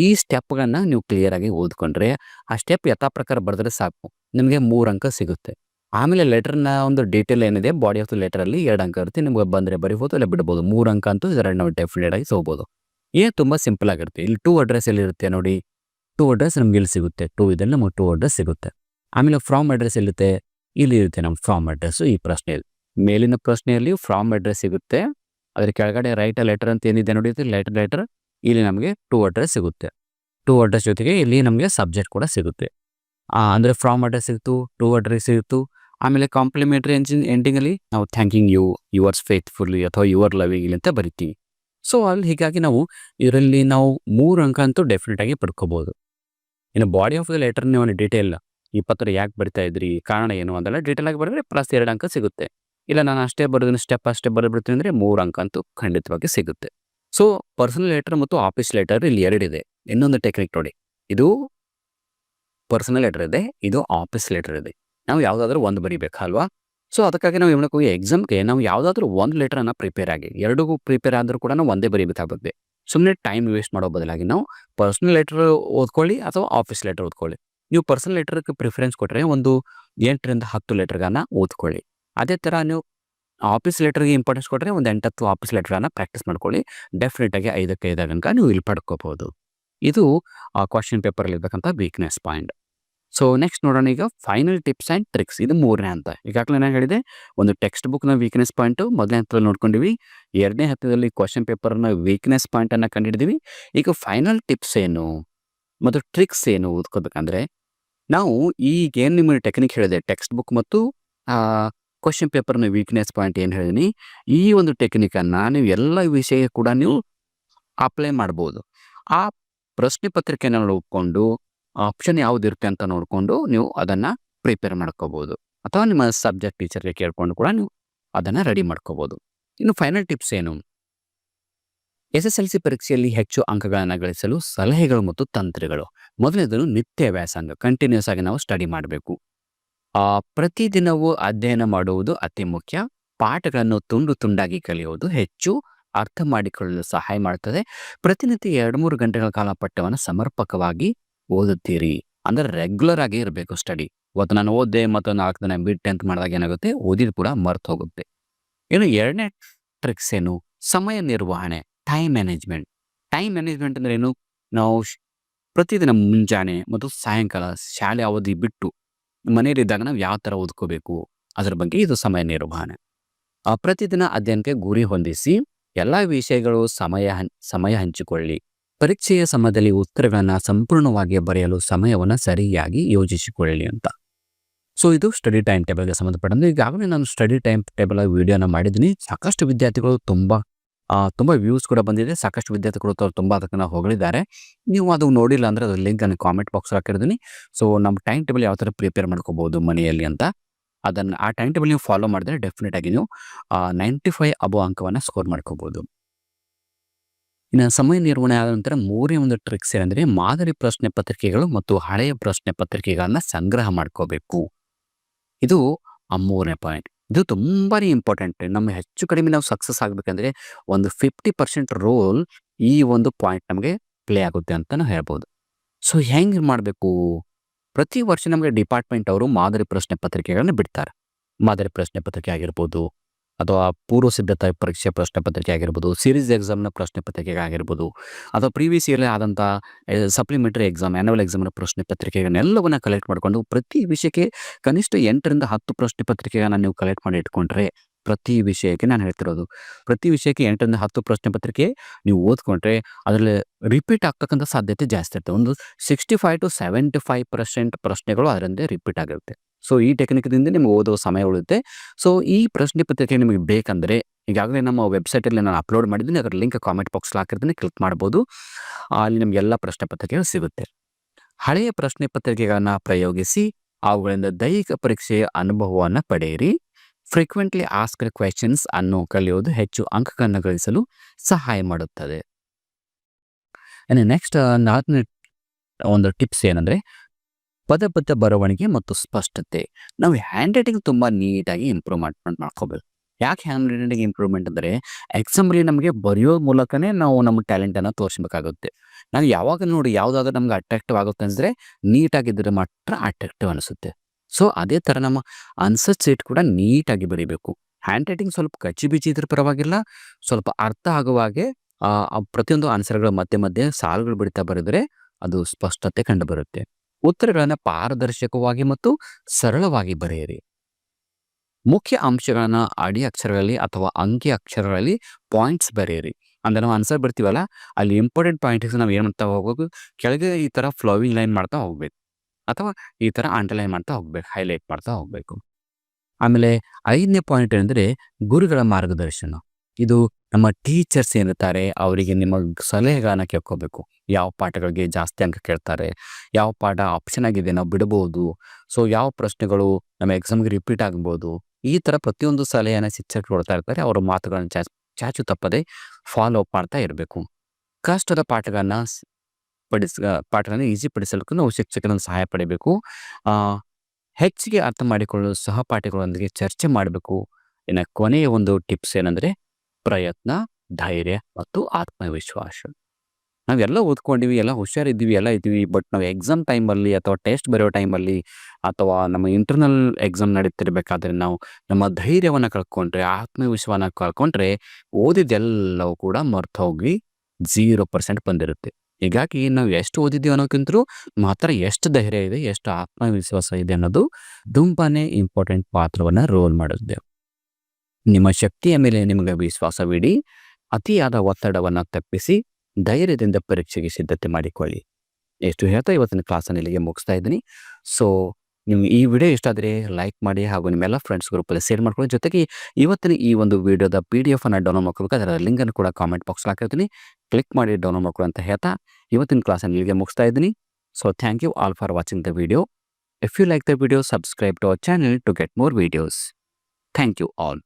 ಈ ಸ್ಟೆಪ್ಗಳನ್ನ ನೀವು ಕ್ಲಿಯರಾಗಿ ಓದ್ಕೊಂಡ್ರೆ ಆ ಸ್ಟೆಪ್ ಯಥಾ ಪ್ರಕಾರ ಬರೆದ್ರೆ ಸಾಕು. ನಿಮಗೆ ಮೂರು ಅಂಕ ಸಿಗುತ್ತೆ. ಆಮೇಲೆ ಲೆಟರ್ನ ಒಂದು ಡೀಟೇಲ್ ಏನಿದೆ ಬಾಡಿ ಆಫ್ ದ ಲೆಟರಲ್ಲಿ ಎರಡು ಅಂಕ ಇರುತ್ತೆ. ನಿಮ್ಗೆ ಬಂದರೆ ಬರಿಬೋದು, ಇಲ್ಲ ಬಿಡ್ಬೋದು. ಮೂರು ಅಂಕ ಅಂತೂ ಇದರಲ್ಲಿ ನಾವು ಡೆಫಿನೆಟ್ ಆಗಿ ಏನು ತುಂಬ ಸಿಂಪಲ್ ಆಗಿರುತ್ತೆ. ಇಲ್ಲಿ ಟೂ ಅಡ್ರೆಸ್ ಎಲ್ಲಿರುತ್ತೆ ನೋಡಿ. ಟೂ ಅಡ್ರೆಸ್ ನಮ್ಗೆ ಇಲ್ಲಿ ಸಿಗುತ್ತೆ. ಟೂ ಇದರಲ್ಲಿ ನಮಗೆ ಟೂ ಅಡ್ರೆಸ್ ಸಿಗುತ್ತೆ. ಆಮೇಲೆ ಫ್ರಾಮ್ ಅಡ್ರೆಸ್ ಎಲ್ಲಿರುತ್ತೆ? ಇಲ್ಲಿ ಇರುತ್ತೆ ನಮ್ಮ ಫ್ರಾಮ್ ಅಡ್ರೆಸ್ಸು ಈ ಪ್ರಶ್ನೆಯಲ್ಲಿ. ಮೇಲಿನ ಪ್ರಶ್ನೆಯಲ್ಲಿ ಫ್ರಾಮ್ ಅಡ್ರೆಸ್ ಸಿಗುತ್ತೆ. ಅದ್ರ ಕೆಳಗಡೆ ರೈಟ್ ಲೆಟರ್ ಅಂತ ಏನಿದೆ ನೋಡಿದ್ರೆ ಲೆಟರ್ ಲೆಟರ್ ಇಲ್ಲಿ ನಮಗೆ ಟೂ ಅಡ್ರೆಸ್ ಸಿಗುತ್ತೆ. ಟೂ ಅಡ್ರೆಸ್ ಜೊತೆಗೆ ಇಲ್ಲಿ ನಮಗೆ ಸಬ್ಜೆಕ್ಟ್ ಕೂಡ ಸಿಗುತ್ತೆ. ಅಂದರೆ ಫ್ರಾಮ್ ಅಡ್ರೆಸ್ ಸಿಗುತ್ತು ಟೂ ಅಡ್ರೆಸ್ ಇತ್ತು ಆಮೇಲೆ ಕಾಂಪ್ಲಿಮೆಂಟ್ರಿ ಎಂಜಿನ್ ಎಂಡಿಂಗಲ್ಲಿ ನಾವು ಥ್ಯಾಂಕಿಂಗ್ ಯು ಯುವರ್ಸ್ ಫೇತ್ಫುಲ್ಲಿ ಅಥವಾ ಯುವರ್ ಲವಿಂಗ್ ಅಂತ ಬರಿತೀವಿ. ಸೊ ಅಲ್ಲಿ ಹೀಗಾಗಿ ನಾವು ಇದರಲ್ಲಿ ನಾವು ಮೂರು ಅಂಕ ಅಂತೂ ಡೆಫಿನೆಟ್ ಆಗಿ ಪಡ್ಕೋಬೋದು. ಇನ್ನು ಬಾಡಿ ಆಫ್ ದ ಲೆಟರ್ ನೀವು ಡೀಟೇಲ್ ಪತ್ರ ಯಾಕೆ ಬರಿತಾ ಇದ್ರಿ, ಕಾರಣ ಏನು ಅಂತೆಲ್ಲ ಡೀಟೇಲ್ ಆಗಿ ಬರೆದ್ರೆ ಪ್ಲಸ್ ಎರಡು ಅಂಕ ಸಿಗುತ್ತೆ. ಇಲ್ಲ, ನಾನು ಅಷ್ಟೇ ಬರೆದಿನ ಸ್ಟೆಪ್ ಅಷ್ಟೇ ಬರೆದ್ಬಿಡ್ತೀನಿ ಅಂದರೆ ಮೂರು ಅಂಕ ಅಂತೂ ಖಂಡಿತವಾಗಿ ಸಿಗುತ್ತೆ. ಸೊ ಪರ್ಸನಲ್ ಲೆಟರ್ ಮತ್ತು ಆಫೀಸ್ ಲೆಟರ್ ಇಲ್ಲಿ ಎರಡಿದೆ ಇನ್ನೊಂದು ಟೆಕ್ನಿಕ್ ನೋಡಿ. ಇದು ಪರ್ಸನಲ್ ಲೆಟರ್ ಇದೆ, ಇದು ಆಫೀಸ್ ಲೆಟರ್ ಇದೆ. ನಾವು ಯಾವುದಾದ್ರೂ ಒಂದು ಬರಿಬೇಕಲ್ವಾ ಸೊ ಅದಕ್ಕಾಗಿ ನಾವು ಏನಕ್ಕೆ ಹೋಗಿ ಎಕ್ಸಾಮ್ಗೆ ನಾವು ಯಾವುದಾದ್ರೂ ಒಂದು ಲೆಟರನ್ನು ಪ್ರಿಪೇರ್ ಆಗಿ ಎರಡಿಗೂ ಪ್ರಿಪೇರ್ ಆದರೂ ಕೂಡ ನಾವು ಒಂದೇ ಬರಿಬೇಕಾಗುತ್ತೆ. ಸುಮ್ಮನೆ ಟೈಮ್ ವೇಸ್ಟ್ ಮಾಡೋ ಬದಲಾಗಿ ನಾವು ಪರ್ಸನಲ್ ಲೆಟರ್ ಓದ್ಕೊಳ್ಳಿ ಅಥವಾ ಆಫೀಸ್ ಲೆಟರ್ ಓದ್ಕೊಳ್ಳಿ. ನೀವು ಪರ್ಸನಲ್ ಲೆಟರ್ಗೆ ಪ್ರಿಫರೆನ್ಸ್ ಕೊಟ್ಟರೆ ಒಂದು ಎಂಟರಿಂದ ಹತ್ತು ಲೆಟರ್ಗನ್ನ ಓದ್ಕೊಳ್ಳಿ. ಅದೇ ಥರ ನೀವು ಆಫೀಸ್ ಲೆಟರ್ಗೆ ಇಂಪಾರ್ಟೆನ್ಸ್ ಕೊಟ್ಟರೆ ಒಂದು ಎಂಟತ್ತು ಆಫೀಸ್ ಲೆಟರನ್ನು ಪ್ರಾಕ್ಟೀಸ್ ಮಾಡ್ಕೊಳ್ಳಿ. ಡೆಫಿನೆಟಾಗಿ ಐದಕ್ಕೆ ಐದು ತನಕ ನೀವು ಇಲ್ಲಿ ಪಡ್ಕೋಬೋದು ಇದು ಆ ಕ್ವಶನ್ ಪೇಪರಲ್ಲಿ ಇರ್ತಕ್ಕಂಥ ವೀಕ್ನೆಸ್ ಪಾಯಿಂಟ್ ಸೊ ನೆಕ್ಸ್ಟ್ ನೋಡೋಣ ಈಗ ಫೈನಲ್ ಟಿಪ್ಸ್ ಆ್ಯಂಡ್ ಟ್ರಿಕ್ಸ್ ಇದು ಮೂರನೇ ಅಂತ. ಈಗಾಗಲೇ ನಾನು ಹೇಳಿದೆ, ಒಂದು ಟೆಕ್ಸ್ಟ್ ಬುಕ್ನ ವೀಕ್ನೆಸ್ ಪಾಯಿಂಟು ಮೊದಲನೇ ಹಂತದಲ್ಲಿ ನೋಡ್ಕೊಂಡಿವಿ. ಎರಡನೇ ಹಂತದಲ್ಲಿ ಕ್ವಶನ್ ಪೇಪರ್ನ ವೀಕ್ನೆಸ್ ಪಾಯಿಂಟನ್ನು ಕಂಡುಹಿಡಿದೀವಿ ಈಗ ಫೈನಲ್ ಟಿಪ್ಸ್ ಏನು? ಮತ್ತು ಟ್ರಿಕ್ಸ್ ಏನು? ಓದ್ಕೋಬೇಕಂದ್ರೆ, ನಾವು ಈಗೇನು ನಿಮಗೆ ಟೆಕ್ನಿಕ್ ಹೇಳಿದೆ ಟೆಕ್ಸ್ಟ್ ಬುಕ್ ಮತ್ತು ಕ್ವಶನ್ ಪೇಪರ್ನ ವೀಕ್ನೆಸ್ ಪಾಯಿಂಟ್ ಏನು ಹೇಳಿದೀನಿ, ಈ ಒಂದು ಟೆಕ್ನಿಕನ್ನು ನೀವು ಎಲ್ಲ ವಿಷಯ ಕೂಡ ನೀವು ಅಪ್ಲೈ ಮಾಡ್ಬೋದು. ಆ ಪ್ರಶ್ನೆ ಪತ್ರಿಕೆನ ನೋಡ್ಕೊಂಡು ಆಪ್ಷನ್ ಯಾವುದಿರುತ್ತೆ ಅಂತ ನೋಡಿಕೊಂಡು ನೀವು ಅದನ್ನು ಪ್ರಿಪೇರ್ ಮಾಡ್ಕೋಬೋದು. ಅಥವಾ ನಿಮ್ಮ ಸಬ್ಜೆಕ್ಟ್ ಟೀಚರ್ಗೆ ಕೇಳ್ಕೊಂಡು ಕೂಡ ನೀವು ಅದನ್ನು ರೆಡಿ ಮಾಡ್ಕೋಬೋದು. ಇನ್ನು ಫೈನಲ್ ಟಿಪ್ಸ್ ಏನು? ಎಸ್ ಎಸ್ ಎಲ್ ಸಿ ಪರೀಕ್ಷೆಯಲ್ಲಿ ಹೆಚ್ಚು ಅಂಕಗಳನ್ನು ಗಳಿಸಲು ಸಲಹೆಗಳು ಮತ್ತು ತಂತ್ರಗಳು. ಮೊದಲನೇದನ್ನು ನಿತ್ಯ ವ್ಯಾಸಂಗ ಕಂಟಿನ್ಯೂಸ್ ಆಗಿ ನಾವು ಸ್ಟಡಿ ಮಾಡಬೇಕು. ಪ್ರತಿದಿನವೂ ಅಧ್ಯಯನ ಮಾಡುವುದು ಅತಿ ಮುಖ್ಯ. ಪಾಠಗಳನ್ನು ತುಂಡು ತುಂಡಾಗಿ ಕಲಿಯುವುದು ಹೆಚ್ಚು ಅರ್ಥ ಮಾಡಿಕೊಳ್ಳಲು ಸಹಾಯ ಮಾಡುತ್ತದೆ ಪ್ರತಿನಿತ್ಯ ಎರಡು ಮೂರು ಗಂಟೆಗಳ ಕಾಲ ಪಠ್ಯವನ್ನು ಸಮರ್ಪಕವಾಗಿ ಓದುತ್ತೀರಿ. ಅಂದ್ರೆ ರೆಗ್ಯುಲರ್ ಆಗಿ ಇರಬೇಕು ಸ್ಟಡಿ ಇವತ್ತು ನಾನು ಓದಿದೆ, ಮತ್ತು ನಾಲ್ಕು ದಿನ ಬಿಟ್ಟೆ ಟೆಂತ್ ಮಾಡಿದಾಗ ಏನಾಗುತ್ತೆ? ಓದಿದ್ ಕೂಡ ಮರ್ತು ಹೋಗುತ್ತೆ. ಇನ್ನು ಎರಡನೇ ಟ್ರಿಕ್ಸ್ ಏನು? ಸಮಯ ನಿರ್ವಹಣೆ ಟೈಮ್ ಮ್ಯಾನೇಜ್ಮೆಂಟ್ ಟೈಮ್ ಮ್ಯಾನೇಜ್ಮೆಂಟ್ ಅಂದ್ರೆ ಏನು? ನಾವು ಪ್ರತಿದಿನ ಮುಂಜಾನೆ, ಮತ್ತು ಸಾಯಂಕಾಲ ಶಾಲೆ ಅವಧಿ ಬಿಟ್ಟು ಮನೆಯಲ್ಲಿದ್ದಾಗ ನಾವು ಯಾವ ಥರ ಓದ್ಕೋಬೇಕು? ಅದರ ಬಗ್ಗೆ ಇದು ಸಮಯ ನಿರ್ವಹಣೆ. ಪ್ರತಿದಿನ ಅಧ್ಯಯನಕ್ಕೆ ಗುರಿ ಹೊಂದಿಸಿ ಎಲ್ಲ ವಿಷಯಗಳು ಸಮಯ ಸಮಯ ಹಂಚಿಕೊಳ್ಳಿ. ಪರೀಕ್ಷೆಯ ಸಮಯದಲ್ಲಿ ಉತ್ತರಗಳನ್ನು ಸಂಪೂರ್ಣವಾಗಿ ಬರೆಯಲು ಸಮಯವನ್ನು ಸರಿಯಾಗಿ ಯೋಜಿಸಿಕೊಳ್ಳಿ ಅಂತ. ಸೊ ಇದು ಸ್ಟಡಿ ಟೈಮ್ ಟೇಬಲ್ಗೆ ಸಂಬಂಧಪಟ್ಟಂತೆ. ಈಗಾಗಲೇ ನಾನು ಸ್ಟಡಿ ಟೈಮ್ ಟೇಬಲ್ ವಿಡಿಯೋನ ಮಾಡಿದ್ದೀನಿ. ಸಾಕಷ್ಟು ವಿದ್ಯಾರ್ಥಿಗಳು ತುಂಬ ತುಂಬ ವ್ಯೂಸ್ ಕೂಡ ಬಂದಿದೆ. ಸಾಕಷ್ಟು ವಿದ್ಯಾರ್ಥಿಗಳು ತುಂಬ ಅದಕ್ಕನ್ನು ಹೊಗಳಿದ್ದಾರೆ. ನೀವು ಅದು ನೋಡಿಲ್ಲ ಅಂದರೆ ಅದು ಲಿಂಕ್ ನಾನು ಕಾಮೆಂಟ್ ಬಾಕ್ಸ್ ಹಾಕಿರ್ತೀನಿ. ಸೊ ನಮ್ಮ ಟೈಮ್ ಟೇಬಲ್ ಯಾವ ಥರ ಪ್ರಿಪೇರ್ ಮಾಡ್ಕೋಬೋದು ಮನೆಯಲ್ಲಿ ಅಂತ ಅದನ್ನು ಆ ಟೈಮ್ ಟೇಬಲ್ ನೀವು ಫಾಲೋ ಮಾಡಿದ್ರೆ ಡೆಫಿನೆಟ್ ಆಗಿ ನೀವು ನೈಂಟಿ ಫೈವ್ ಅಬೋ ಅಂಕವನ್ನು ಸ್ಕೋರ್ ಮಾಡ್ಕೋಬೋದು. ಇನ್ನು ಸಮಯ ನಿರ್ವಹಣೆ ಆದ ನಂತರ ಮೂರನೇ ಒಂದು ಟ್ರಿಕ್ಸ್ ಏನಂದರೆ ಮಾದರಿ ಪ್ರಶ್ನೆ ಪತ್ರಿಕೆಗಳು ಮತ್ತು ಹಳೆಯ ಪ್ರಶ್ನೆ ಪತ್ರಿಕೆಗಳನ್ನು ಸಂಗ್ರಹ ಮಾಡ್ಕೋಬೇಕು. ಇದು ಆ ಮೂರನೇ ಪಾಯಿಂಟ್ ಇದು ತುಂಬಾನೇ ಇಂಪಾರ್ಟೆಂಟ್. ನಮ್ಮ ಹೆಚ್ಚು ಕಡಿಮೆ ನಾವು ಸಕ್ಸಸ್ ಆಗಬೇಕಂದ್ರೆ ಒಂದು ಫಿಫ್ಟಿ ಪರ್ಸೆಂಟ್ ರೋಲ್ ಈ ಒಂದು ಪಾಯಿಂಟ್ ನಮಗೆ ಪ್ಲೇ ಆಗುತ್ತೆ ಅಂತ ನಾವು ಹೇಳ್ಬೋದು. ಸೊ, ಹೆಂಗೆ ಮಾಡಬೇಕು? ಪ್ರತಿ ವರ್ಷ ನಮಗೆ ಡಿಪಾರ್ಟ್ಮೆಂಟ್ ಅವರು ಮಾದರಿ ಪ್ರಶ್ನೆ ಪತ್ರಿಕೆಗಳನ್ನ ಬಿಡ್ತಾರೆ. ಮಾದರಿ ಪ್ರಶ್ನೆ ಪತ್ರಿಕೆ ಆಗಿರ್ಬೋದು ಅಥವಾ ಪೂರ್ವ ಸಿದ್ಧತಾ ಪರೀಕ್ಷೆ ಪ್ರಶ್ನೆ ಪತ್ರಿಕೆ ಆಗಿರ್ಬೋದು ಸೀರೀಸ್ ಎಕ್ಸಾಮ್ನ ಪ್ರಶ್ನೆ ಪತ್ರಿಕೆ ಆಗಿರ್ಬೋದು, ಅಥವಾ ಪ್ರೀವಿಯಸ್ ಇಯರ್ಲಿ ಆದಂಥ ಸಪ್ಲಿಮೆಂಟರಿ ಎಕ್ಸಾಮ್ ಆ್ಯನುವಲ್ ಎಕ್ಸಾಮ್ನ ಪ್ರಶ್ನೆ ಪತ್ರಿಕೆಗಳನ್ನೆಲ್ಲವನ್ನ ಕಲೆಕ್ಟ್ ಮಾಡಿಕೊಂಡು ಪ್ರತಿ ವಿಷಯಕ್ಕೆ ಕನಿಷ್ಠ ಎಂಟರಿಂದ ಹತ್ತು ಪ್ರಶ್ನೆ ಪತ್ರಿಕೆಗಳನ್ನ ನೀವು ಕಲೆಕ್ಟ್ ಮಾಡಿ ಇಟ್ಕೊಂಡ್ರೆ ಪ್ರತಿ ವಿಷಯಕ್ಕೆ ನಾನು ಹೇಳ್ತಿರೋದು, ಪ್ರತಿ ವಿಷಯಕ್ಕೆ ಎಂಟರಿಂದ ಹತ್ತು ಪ್ರಶ್ನೆ ಪತ್ರಿಕೆ ನೀವು ಓದ್ಕೊಂಡ್ರೆ ಅದರಲ್ಲಿ ರಿಪೀಟ್ ಆಗ್ತಕ್ಕಂಥ ಸಾಧ್ಯತೆ ಜಾಸ್ತಿ ಇರ್ತದೆ. ಒಂದು sixty five to seventy five percent ಪ್ರಶ್ನೆಗಳು ಅದರಿಂದ ರಿಪೀಟ್ ಆಗಿರುತ್ತೆ. ಸೊ ಈ ಟೆಕ್ನಿಕ್ದಿಂದ ನಿಮ್ಗೆ ಓದೋ ಸಮಯ ಉಳಿಯುತ್ತೆ. ಸೊ ಈ ಪ್ರಶ್ನೆ ಪತ್ರಿಕೆ ನಿಮಗೆ ಬೇಕಂದರೆ, ಈಗಾಗಲೇ ನಮ್ಮ ವೆಬ್ಸೈಟಲ್ಲಿ ನಾನು ಅಪ್ಲೋಡ್ ಮಾಡಿದ್ದೀನಿ. ಅದರ ಲಿಂಕ್ ಕಾಮೆಂಟ್ ಬಾಕ್ಸ್ ಹಾಕಿರ್ತೀನಿ. ಕ್ಲಿಕ್ ಮಾಡ್ಬೋದು. ಅಲ್ಲಿ ನಿಮ್ಗೆ ಎಲ್ಲ ಪ್ರಶ್ನೆ ಪತ್ರಿಕೆಗಳು ಸಿಗುತ್ತೆ. ಹಳೆಯ ಪ್ರಶ್ನೆ ಪತ್ರಿಕೆಗಳನ್ನು ಪ್ರಯೋಗಿಸಿ, ಅವುಗಳಿಂದ ದೈಹಿಕ ಪರೀಕ್ಷೆಯ ಅನುಭವವನ್ನು ಪಡೆಯಿರಿ. ಫ್ರೀಕ್ವೆಂಟ್ಲಿ ಆಸ್ಕ್ಡ್ ಕ್ವೆಶನ್ಸ್ ಅನ್ನು ಕಲಿಯೋದು ಹೆಚ್ಚು ಅಂಕಗಳನ್ನು ಗಳಿಸಲು ಸಹಾಯ ಮಾಡುತ್ತದೆ. ನೆಕ್ಸ್ಟ್ ನಾಲ್ಕನೇ ಒಂದು ಟಿಪ್ಸ್ ಏನಂದ್ರೆ ಪದಬದ್ಧ ಬರವಣಿಗೆ ಮತ್ತು ಸ್ಪಷ್ಟತೆ. ನಾವು ಹ್ಯಾಂಡ್ ರೈಟಿಂಗ್ ತುಂಬಾ ನೀಟಾಗಿ ಇಂಪ್ರೂವ್ಮೆಂಟ್ ಮಾಡ್ಕೋಬೇಕು. ಯಾಕೆ ಹ್ಯಾಂಡ್ ರೈಟಿಂಗ್ ಇಂಪ್ರೂವ್ಮೆಂಟ್ ಅಂದರೆ ಎಕ್ಸಾಂಪಲಿ ನಮಗೆ ಬರೆಯೋ ಮೂಲಕನೇ ನಾವು ನಮ್ಮ ಟ್ಯಾಲೆಂಟನ್ನು ತೋರಿಸಬೇಕಾಗುತ್ತೆ. ನಾನು ಯಾವಾಗ ನೋಡಿ ಯಾವುದಾದ್ರೂ ನಮ್ಗೆ ಅಟ್ರಾಕ್ಟಿವ್ ಆಗುತ್ತೆ ಅಂದರೆ ನೀಟಾಗಿದ್ದರೆ ಮಾತ್ರ ಅಟ್ರಾಕ್ಟಿವ್ ಅನಿಸುತ್ತೆ. ಸೊ ಅದೇ ಥರ ನಮ್ಮ ಆನ್ಸರ್ ಸೀಟ್ ಕೂಡ ನೀಟಾಗಿ ಬರೀಬೇಕು. ಹ್ಯಾಂಡ್ ರೈಟಿಂಗ್ ಸ್ವಲ್ಪ ಕಚ್ಚಿ ಬಿಚ್ಚಿ ಇದ್ರೆ ಪರವಾಗಿಲ್ಲ, ಸ್ವಲ್ಪ ಅರ್ಥ ಆಗುವ ಹಾಗೆ ಪ್ರತಿಯೊಂದು ಆನ್ಸರ್ಗಳು ಮಧ್ಯೆ ಮಧ್ಯೆ ಸಾಲುಗಳು ಬಿಡ್ತಾ ಬರೆದರೆ, ಅದು ಸ್ಪಷ್ಟತೆ ಕಂಡು ಬರುತ್ತೆ. ಉತ್ತರಗಳನ್ನ ಪಾರದರ್ಶಕವಾಗಿ ಮತ್ತು ಸರಳವಾಗಿ ಬರೆಯಿರಿ. ಮುಖ್ಯ ಅಂಶಗಳನ್ನ ಅಡಿ ಅಕ್ಷರಗಳಲ್ಲಿ ಅಥವಾ ಅಂಕಿ ಅಕ್ಷರಗಳಲ್ಲಿ ಪಾಯಿಂಟ್ಸ್ ಬರೆಯಿರಿ. ಅಂದರೆ ನಾವು ಆನ್ಸರ್ ಬರ್ತೀವಲ್ಲ, ಅಲ್ಲಿ ಇಂಪಾರ್ಟೆಂಟ್ ಪಾಯಿಂಟ್ಸ್ ನಾವು ಏನು ಮಾಡ್ತಾ ಹೋಗ್ಬೇಕು ಕೆಳಗೆ ಈ ಥರ ಫ್ಲೋವಿಂಗ್ ಲೈನ್ ಮಾಡ್ತಾ ಹೋಗ್ಬೇಕು. ಅಥವಾ ಈ ಥರ ಅಂಡರ್ಲೈನ್ ಮಾಡ್ತಾ ಹೋಗ್ಬೇಕು ಹೈಲೈಟ್ ಮಾಡ್ತಾ ಹೋಗ್ಬೇಕು. ಆಮೇಲೆ ಐದನೇ ಪಾಯಿಂಟ್ ಏನಂದ್ರೆ ಗುರುಗಳ ಮಾರ್ಗದರ್ಶನ. ಇದು ನಮ್ಮ ಟೀಚರ್ಸ್ ಏನಿರ್ತಾರೆ ಅವರಿಗೆ ನಿಮ್ಮ ಸಲಹೆಗಳನ್ನ ಕೇಳ್ಕೋಬೇಕು. ಯಾವ ಪಾಠಗಳಿಗೆ ಜಾಸ್ತಿ ಅಂಕ ಕೇಳ್ತಾರೆ, ಯಾವ ಪಾಠ ಆಪ್ಷನ್ ಆಗಿದೆ ನಾವು ಬಿಡಬಹುದು ಸೊ ಯಾವ ಪ್ರಶ್ನೆಗಳು ನಮ್ಮ ಎಕ್ಸಾಮ್ಗೆ ರಿಪೀಟ್ ಆಗ್ಬೋದು, ಈ ಥರ ಪ್ರತಿಯೊಂದು ಸಲಹೆಯನ್ನು ಶಿಕ್ಷಕರು ಕೊಡ್ತಾ ಇರ್ತಾರೆ, ಅವರ ಮಾತುಗಳನ್ನು ಚಾಚು ತಪ್ಪದೆ ಫಾಲೋ ಅಪ್ ಮಾಡ್ತಾ ಇರಬೇಕು. ಕಷ್ಟದ ಪಾಠಗಳನ್ನ ಪಡಿಸ ಪಾಠಗಳನ್ನು ಈಸಿ ಪಡಿಸಲಿಕ್ಕೂ ನಾವು ಶಿಕ್ಷಕರನ್ನು ಸಹಾಯ ಪಡಿಬೇಕು. ಹೆಚ್ಚಿಗೆ ಅರ್ಥ ಮಾಡಿಕೊಳ್ಳಲು ಸಹಪಾಠಿಗಳೊಂದಿಗೆ ಚರ್ಚೆ ಮಾಡಬೇಕು. ಇನ್ನು ಕೊನೆಯ ಒಂದು ಟಿಪ್ಸ್ ಏನಂದ್ರೆ ಪ್ರಯತ್ನ, ಧೈರ್ಯ ಮತ್ತು ಆತ್ಮವಿಶ್ವಾಸ. ನಾವೆಲ್ಲ ಓದ್ಕೊಂಡಿವಿ, ಎಲ್ಲ ಹುಷಾರಿದ್ದೀವಿ, ಎಲ್ಲ ಇದ್ದೀವಿ, ಬಟ್ ನಾವು ಎಕ್ಸಾಮ್ ಟೈಮಲ್ಲಿ ಅಥವಾ ಟೆಸ್ಟ್ ಬರೆಯೋ ಟೈಮಲ್ಲಿ ಅಥವಾ ನಮ್ಮ ಇಂಟರ್ನಲ್ ಎಕ್ಸಾಮ್ ನಡೀತಿರ್ಬೇಕಾದ್ರೆ ನಾವು ನಮ್ಮ ಧೈರ್ಯವನ್ನು ಕಳ್ಕೊಂಡ್ರೆ, ಆತ್ಮವಿಶ್ವಾಸನ ಕಳ್ಕೊಂಡ್ರೆ ಓದಿದ್ದೆಲ್ಲವೂ ಕೂಡ ಮರ್ತು ಹೋಗಿ ಜೀರೋ ಪರ್ಸೆಂಟ್ ಬಂದಿರುತ್ತೆ. ಹೀಗಾಗಿ ನಾವು ಎಷ್ಟು ಓದಿದ್ದೀವಿ ಅನ್ನೋಕ್ಕಿಂತಲೂ ಮಾತ್ರ ಎಷ್ಟು ಧೈರ್ಯ ಇದೆ, ಎಷ್ಟು ಆತ್ಮವಿಶ್ವಾಸ ಇದೆ ಅನ್ನೋದು ತುಂಬಾ ಇಂಪಾರ್ಟೆಂಟ್ ಪಾತ್ರವನ್ನು ರೋಲ್ ಮಾಡುತ್ತೆ. ನಿಮ್ಮ ಶಕ್ತಿಯ ಮೇಲೆ ನಿಮಗೆ ವಿಶ್ವಾಸವಿಡಿ, ಅತಿಯಾದ ಒತ್ತಡವನ್ನು ತಪ್ಪಿಸಿ, ಧೈರ್ಯದಿಂದ ಪರೀಕ್ಷೆಗೆ ಸಿದ್ಧತೆ ಮಾಡಿಕೊಳ್ಳಿ. ಎಷ್ಟು ಹೇಳ್ತಾ ಇವತ್ತಿನ ಕ್ಲಾಸನ್ನು ಇಲ್ಲಿಗೆ ಮುಗಿಸ್ತಾ ಇದ್ದೀನಿ. ಸೊ ನಿಮ್ಗೆ ಈ ವಿಡಿಯೋ ಇಷ್ಟ ಆದರೆ ಲೈಕ್ ಮಾಡಿ ಹಾಗೂ ನಿಮ್ಮೆಲ್ಲ ಫ್ರೆಂಡ್ಸ್ ಗ್ರೂಪಲ್ಲಿ ಶೇರ್ ಮಾಡ್ಕೊಳ್ಳಿ. ಜೊತೆಗೆ ಇವತ್ತಿನ ಈ ಒಂದು ವಿಡಿಯೋದ ಪಿ ಡಿ ಎಫ್ ಅನ್ನು ಡೌನ್ಲೋಡ್ ಮಾಡ್ಕೊಳ್ಬೇಕು. ಅದರ ಲಿಂಕನ್ನು ಕೂಡ ಕಾಮೆಂಟ್ ಬಾಕ್ಸ್ ಹಾಕಿರ್ತೀನಿ. ಕ್ಲಿಕ್ ಮಾಡಿ ಡೌನ್ಲೋಡ್ ಮಾಡ್ಕೊಳ್ಳಿ ಅಂತ ಹೇಳ್ತಾ ಇವತ್ತಿನ ಕ್ಲಾಸನ್ನು ಇಲ್ಲಿಗೆ ಮುಗಿಸ್ತಾ ಇದ್ದೀನಿ. So thank you all for watching the video if you like the video subscribe to our channel to get more videos thank you all